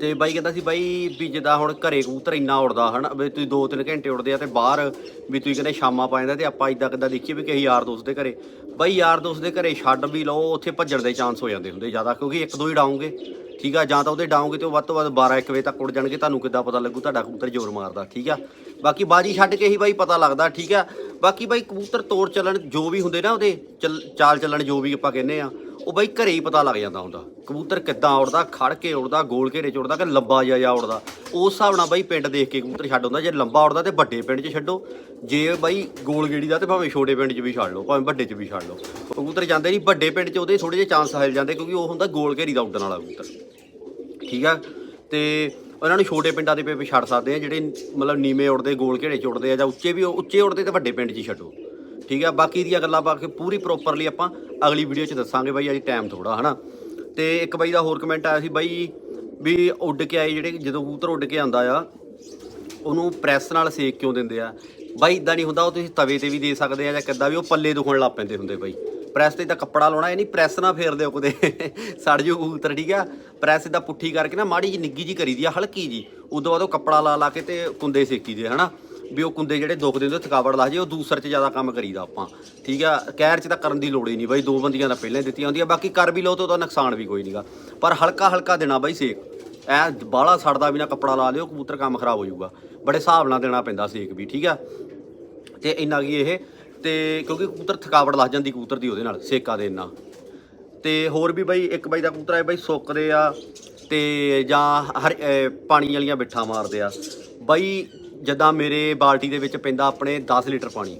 ਤੇ ਬਾਈ ਕਹਿੰਦਾ ਸੀ, ਬਾਈ ਵੀ ਜਿੱਦਾਂ ਹੁਣ ਘਰੇ ਕਬੂਤਰ ਇੰਨਾ ਉੜਦਾ ਹਨਾ, ਵੀ ਤੁਸੀਂ 2-3 ਘੰਟੇ ਉੜਦੇ ਆ ਤੇ ਬਾਹਰ ਵੀ ਤੁਸੀਂ ਕਹਿੰਦੇ ਸ਼ਾਮਾਂ ਪਾ ਜਾਂਦਾ ਤੇ ਆਪਾਂ ਇਦਾਂ ਕਿੱਦਾਂ ਦੇਖੀਏ ਵੀ ਕਿਸੇ ਯਾਰ ਦੋਸਤ ਦੇ ਘਰੇ। ਬਾਈ ਯਾਰ ਦੋਸਤ ਦੇ ਘਰੇ ਛੱਡ ਵੀ ਲਓ, ਉੱਥੇ ਭੱਜਣ ਦੇ ਚਾਂਸ ਹੋ ਜਾਂਦੇ ਹੁੰਦੇ ਜ਼ਿਆਦਾ, ਕਿਉਂਕਿ ਇੱਕ ਦੋ ਹੀ ਡਾਉਂਗੇ, ਠੀਕ ਆ? ਜਾਂ ਤਾਂ ਉਹਦੇ ਡਾਉਂਗੇ ਤੇ ਉਹ ਵੱਧ ਤੋਂ ਵੱਧ 12 1 ਵਜੇ ਤੱਕ ਉੜ ਜਾਣਗੇ, ਤੁਹਾਨੂੰ ਕਿੱਦਾਂ ਪਤਾ ਲੱਗੂ, ਤੁਹਾਡਾ ਕਬੂਤਰ ਜ਼ੋਰ ਮਾਰਦਾ, ਠੀਕ ਆ? ਬਾਕੀ ਬਾਜੀ ਛੱਡ ਕੇ ਹੀ ਬਾਈ ਪਤਾ ਲੱਗਦਾ, ਠੀਕ ਆ? ਬਾਕੀ ਬਾਈ ਕਬੂਤਰ ਤੋੜ ਚੱਲਣ ਜੋ ਵੀ ਹੁੰਦੇ ਨਾ ਉਹਦੇ, ਚੱਲ- ਚਾਲ ਚੱਲਣ ਜੋ ਵੀ ਆਪਾਂ ਕਹਿੰਦੇ ਆ ਉਹ ਬਈ ਘਰੇ ਹੀ ਪਤਾ ਲੱਗ ਜਾਂਦਾ ਹੁੰਦਾ। ਕਬੂਤਰ ਕਿੱਦਾਂ ਉੜਦਾ, ਖੜ ਕੇ ਉੜਦਾ, ਗੋਲ ਘੇਰੇ ਚ ਉੜਦਾ ਕਿ ਲੰਬਾ ਜਿਹਾ ਜਿਹਾ ਉੜਦਾ। ਉਸ ਹਿਸਾਬ ਨਾਲ ਬਾਈ ਪਿੰਡ ਦੇਖ ਕੇ ਕਬੂਤਰ ਛੱਡ ਹੁੰਦਾ ਜੇ ਲੰਬਾ ਉੜਦਾ ਤੇ ਵੱਡੇ ਪਿੰਡ 'ਚ ਛੱਡੋ। ਜੇ ਬਈ ਗੋਲ ਗੇੜੀ ਦਾ ਤੇ ਭਾਵੇਂ ਛੋਟੇ ਪਿੰਡ 'ਚ ਵੀ ਛੱਡ ਲਓ, ਭਾਵੇਂ ਵੱਡੇ 'ਚ ਵੀ ਛੱਡ ਲਓ। ਕਬੂਤਰ ਜਾਂਦੇ ਨਹੀਂ, ਵੱਡੇ ਪਿੰਡ 'ਚ ਉਹਦੇ ਥੋੜੇ ਜਿਹੇ ਚਾਂਸ ਹਿਲ ਜਾਂਦੇ ਕਿਉਂਕਿ ਉਹ ਹੁੰਦਾ ਗੋਲ ਘੇਰੀ ਦਾ ਉੱਡਣ ਵਾਲਾ ਕਬੂਤਰ। ਠੀਕ ਆ? ਤੇ ਉਹਨਾਂ ਨੂੰ ਛੋਟੇ ਪਿੰਡਾਂ ਦੇ ਪੇਪੇ ਛੱਡ ਸਕਦੇ ਆ, ਜਿਹੜੇ ਮਤਲਬ ਨੀਵੇਂ ਉੜਦੇ, ਗੋਲ ਘੇੜੇ ਚ ਉੜਦੇ ਆ ਜਾਂ ਉੱਚੇ ਵੀ, ਉੱਚੇ ਉੜਦੇ ਤੇ ਵੱਡੇ ਪਿੰਡ 'ਚ ਹੀ ਛੱਡੋ। ਠੀਕ ਆ? ਬਾਕੀ ਦੀਆਂ ਗੱਲਾਂ ਬਾਕੀ ਪੂਰੀ ਪ੍ਰੋਪਰਲੀ ਆਪਾਂ ਅਗਲੀ ਵੀਡੀਓ 'ਚ ਦੱਸਾਂਗੇ ਬਾਈ, ਅੱਜ ਟਾਈਮ ਥੋੜਾ ਹਨਾ? ਤੇ ਇੱਕ ਬਾਈ ਦਾ ਹੋਰ ਕਮੈਂਟ ਆਇਆ ਸੀ ਬਾਈ ਵੀ ਉੱਡ ਕੇ ਆਏ ਜਿਹੜੇ ਜਦੋਂ ਕਬੂਤਰ ਉੱਡ ਕੇ ਆਂਦਾ ਆ, ਉਹਨੂੰ ਪ੍ਰੈਸ ਨਾਲ ਸੇਕ ਕਿਉਂ ਦਿੰਦੇ ਆ? ਬਾਈ ਇਦਾਂ ਨਹੀਂ ਹੁੰਦਾ, ਉਹ ਤੁਸੀਂ ਤਵੇ ਤੇ ਵੀ ਦੇ ਸਕਦੇ ਆ ਜਾਂ ਕਿੱਦਾਂ ਵੀ, ਉਹ ਪੱਲੇ ਦੁਖਣ ਲੱਗ ਪੈਂਦੇ ਹੁੰਦੇ ਬਾਈ। ਪ੍ਰੈਸ ਤੇ ਤਾਂ ਕੱਪੜਾ ਲਾਉਣਾ, ਇਹ ਨਹੀਂ ਪ੍ਰੈਸ ਨਾ ਫੇਰ ਦਿਓ ਕਦੇ [LAUGHS] ਸੜ ਜੂ ਕਬੂਤਰ, ਠੀਕ ਆ? ਪ੍ਰੈਸ ਇਦਾਂ ਪੁੱਠੀ ਕਰਕੇ ਨਾ, ਮਾੜੀ ਜੀ ਨਿੱਗੀ ਜੀ ਕਰੀਦੀ ਆ, ਹਲਕੀ ਜੀ ਉਦੋਂ ਬਾਅਦ ਉਹ ਕੱਪੜਾ ਲਾ ਲਾ ਕੇ ਤੇ ਕੁੰਦੇ ਸੇਕੀ ਦੇ, ਹਨਾ? ਵੀ ਉਹ ਕੁੰਦੇ ਜਿਹੜੇ ਦੁਖਦੇ ਹੁੰਦੇ ਥਕਾਵਟ ਲਾ ਜੇ ਉਹ ਦੂਸਰ 'ਚ ਜ਼ਿਆਦਾ ਕੰਮ ਕਰੀਦਾ ਆਪਾਂ। ਠੀਕ ਆ? ਕਹਿਰ 'ਚ ਤਾਂ ਕਰਨ ਦੀ ਲੋੜ ਹੀ ਨਹੀਂ ਬਾਈ, ਦੋ ਬੰਦੀਆਂ ਤਾਂ ਪਹਿਲਾਂ ਹੀ ਦਿੱਤੀਆਂ ਹੁੰਦੀਆਂ, ਬਾਕੀ ਕਰ ਵੀ ਲਓ ਤਾਂ ਉਹਦਾ ਨੁਕਸਾਨ ਵੀ ਕੋਈ ਨਹੀਂਗਾ ਪਰ ਹਲਕਾ ਹਲਕਾ ਦੇਣਾ ਬਾਈ ਸੇਕ। ਐ ਬਾਹਲਾ ਸੜਦਾ ਵੀ ਨਾ ਕੱਪੜਾ ਲਾ ਲਿਓ, ਕਬੂਤਰ ਕੰਮ ਖਰਾਬ ਹੋ ਜਾਊਗਾ। ਬੜੇ ਹਿਸਾਬ ਨਾਲ ਦੇਣਾ ਪੈਂਦਾ ਸੇਕ ਵੀ, ਠੀਕ ਆ? ਤੇ ਇੰਨਾ ਕੀ ਇਹ, ਤੇ ਕਿਉਂਕਿ ਕਬੂਤਰ ਥਕਾਵਟ ਲੱਗ ਜਾਂਦੀ ਕਬੂਤਰ ਦੀ ਉਹਦੇ ਨਾਲ, ਸੇਕਾ ਦੇ ਇੰਨਾ। ਤੇ ਹੋਰ ਵੀ ਬਾਈ, ਇੱਕ ਬਾਈ ਦਾ ਕਬੂਤਰ ਹੈ ਬਾਈ ਸੁੱਕਦੇ ਆ, ਤੇ ਜਾਂ ਹਰ ਪਾਣੀ ਵਾਲੀਆਂ ਬਿੱਠਾਂ ਮਾਰਦੇ ਆ। ਬਾਈ ਜਦਾਂ ਮੇਰੇ ਬਾਲਟੀ ਦੇ ਵਿੱਚ ਪੈਂਦਾ ਆਪਣੇ 10 ਲੀਟਰ ਪਾਣੀ।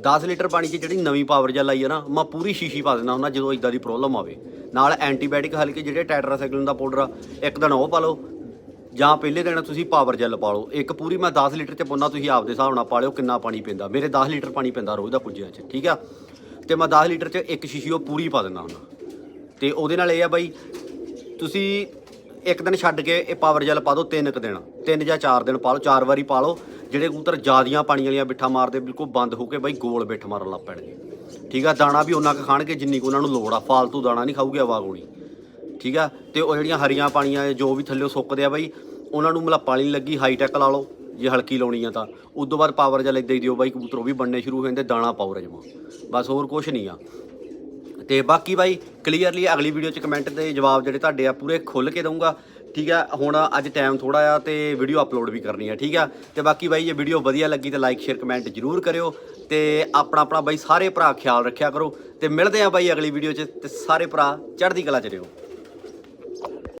10 ਲੀਟਰ ਪਾਣੀ 'ਚ ਜਿਹੜੀ ਨਵੀਂ ਪਾਵਰ ਜੈਲ ਆਈ ਆ ਨਾ, ਮੈਂ ਪੂਰੀ ਸ਼ੀਸ਼ੀ ਪਾ ਦਿੰਦਾ ਹੁੰਦਾ ਜਦੋਂ ਇਦਾਂ ਦੀ ਪ੍ਰੋਬਲਮ ਆਵੇ। ਨਾਲ ਐਂਟੀਬਾਇਓਟਿਕ ਹਲਕੇ ਜਿਹੜੇ ਟੈਟਰਾਸਾਈਕਲਿਨ ਦਾ ਪਾਊਡਰ ਆ, ਇੱਕ ਦਿਨ ਉਹ ਪਾ ਲਓ, ਜਾਂ ਪਹਿਲੇ ਦਿਨ ਤੁਸੀਂ ਪਾਵਰ ਜੈਲ ਪਾ ਲਓ। ਇੱਕ ਪੂਰੀ ਮੈਂ 10 ਲੀਟਰ ਚ ਪਾਉਣਾ ਤੁਸੀਂ ਆਪਦੇ ਹਿਸਾਬ ਨਾਲ ਪਾ ਲਿਓ ਕਿੰਨਾ ਪਾਣੀ ਪੈਂਦਾ। ਮੇਰੇ 10 ਲੀਟਰ ਪਾਣੀ ਪੈਂਦਾ ਰੋਜ਼ ਦਾ ਪੁੱਜਿਆਂ ਚ, ਠੀਕ ਆ? ਤੇ ਮੈਂ 10 ਲੀਟਰ ਚ ਇੱਕ ਸ਼ੀਸ਼ੀ ਉਹ ਪੂਰੀ ਪਾ ਦਿੰਦਾ ਹੁੰਦਾ। ਤੇ ਉਹਦੇ ਨਾਲ ਇਹ ਆ ਬਾਈ, ਤੁਸੀਂ ਇੱਕ ਦਿਨ ਛੱਡ ਕੇ ਇਹ ਪਾਵਰ ਜੈਲ ਪਾ ਦਿਓ, ਤਿੰਨ ਕੁ ਦਿਨ। ਤਿੰਨ ਜਾਂ ਚਾਰ ਦਿਨ ਪਾ ਲਓ, ਚਾਰ ਵਾਰੀ ਪਾ ਲਓ। ਜਿਹੜੇ ਕਬੂਤਰ ਜਿਆਦੀਆਂ ਪਾਣੀ ਵਾਲੀਆਂ ਬਿੱਠਾ ਮਾਰਦੇ, ਬਿਲਕੁਲ ਬੰਦ ਹੋ ਕੇ ਬਾਈ ਗੋਲ ਬਿੱਠ ਮਾਰਨ ਲੱਗ ਪੈਣਗੇ। ਠੀਕ ਆ, ਦਾਣਾ ਵੀ ਉਹਨਾਂ ਕੁ ਖਾਣਗੇ, ਜਿੰਨੀ ਕੁ ਉਹਨਾਂ ਨੂੰ ਲੋੜ ਆ। ਫਾਲਤੂ ਦਾਣਾ ਨਹੀਂ ਖਾਊਗੇ ਹਵਾ ਗੋਲੀ ਠੀਕ ਆ, ਤੇ ਉਹ ਜਿਹੜੀਆਂ ਹਰੀਆਂ ਪਾਣੀਆਂ ਜੋ ਵੀ ਥੱਲੇ ਸੁੱਕਦੇ ਆ ਬਾਈ, ਉਹਨਾਂ ਨੂੰ ਮਲੱਪਾ ਨਹੀਂ ਲੱਗੀ ਹਾਈ ਟੈਕ ਲਾ ਲਓ, ਜੇ ਹਲਕੀ ਲਾਉਣੀ ਆ ਤਾਂ। ਉਸ ਤੋਂ ਬਾਅਦ ਪਾਵਰ ਜੈਲ ਇਦਾਂ ਹੀ ਦਿਓ ਬਾਈ, ਕਬੂਤਰ ਉਹ ਵੀ ਬਣਨੇ ਸ਼ੁਰੂ ਹੋ ਜਾਂਦੇ, ਦਾਣਾ ਪਾਓ ਰਜਮਾ ਬਸ ਹੋਰ ਕੁਝ ਨਹੀਂ ਆ। ਤੇ ਬਾਕੀ ਬਾਈ ਕਲੀਅਰਲੀ ਅਗਲੀ ਵੀਡੀਓ ਚ ਕਮੈਂਟ ਦੇ ਜਵਾਬ ਜਿਹੜੇ ਤੁਹਾਡੇ ਆ ਪੂਰੇ ਖੁੱਲ ਕੇ ਦਊਂਗਾ। ਠੀਕ ਆ, ਹੁਣ ਅੱਜ ਟਾਈਮ ਥੋੜਾ ਆ ਤੇ ਵੀਡੀਓ ਅਪਲੋਡ ਵੀ ਕਰਨੀ ਆ, ਠੀਕ ਆ? ਤੇ ਬਾਕੀ ਬਾਈ, ਜੇ ਵੀਡੀਓ ਵਧੀਆ ਲੱਗੀ ਤਾਂ ਲਾਈਕ ਸ਼ੇਅਰ ਕਮੈਂਟ ਜਰੂਰ ਕਰਿਓ ਤੇ ਆਪਣਾ ਆਪਣਾ ਬਾਈ, ਸਾਰੇ ਭਰਾ ਖਿਆਲ ਰੱਖਿਆ ਕਰੋ ਤੇ ਮਿਲਦੇ ਆ ਬਾਈ ਅਗਲੀ ਵੀਡੀਓ 'ਚ ਤੇ ਸਾਰੇ ਭਰਾ ਚੜ੍ਹਦੀ ਕਲਾ 'ਚ ਰਹੋ।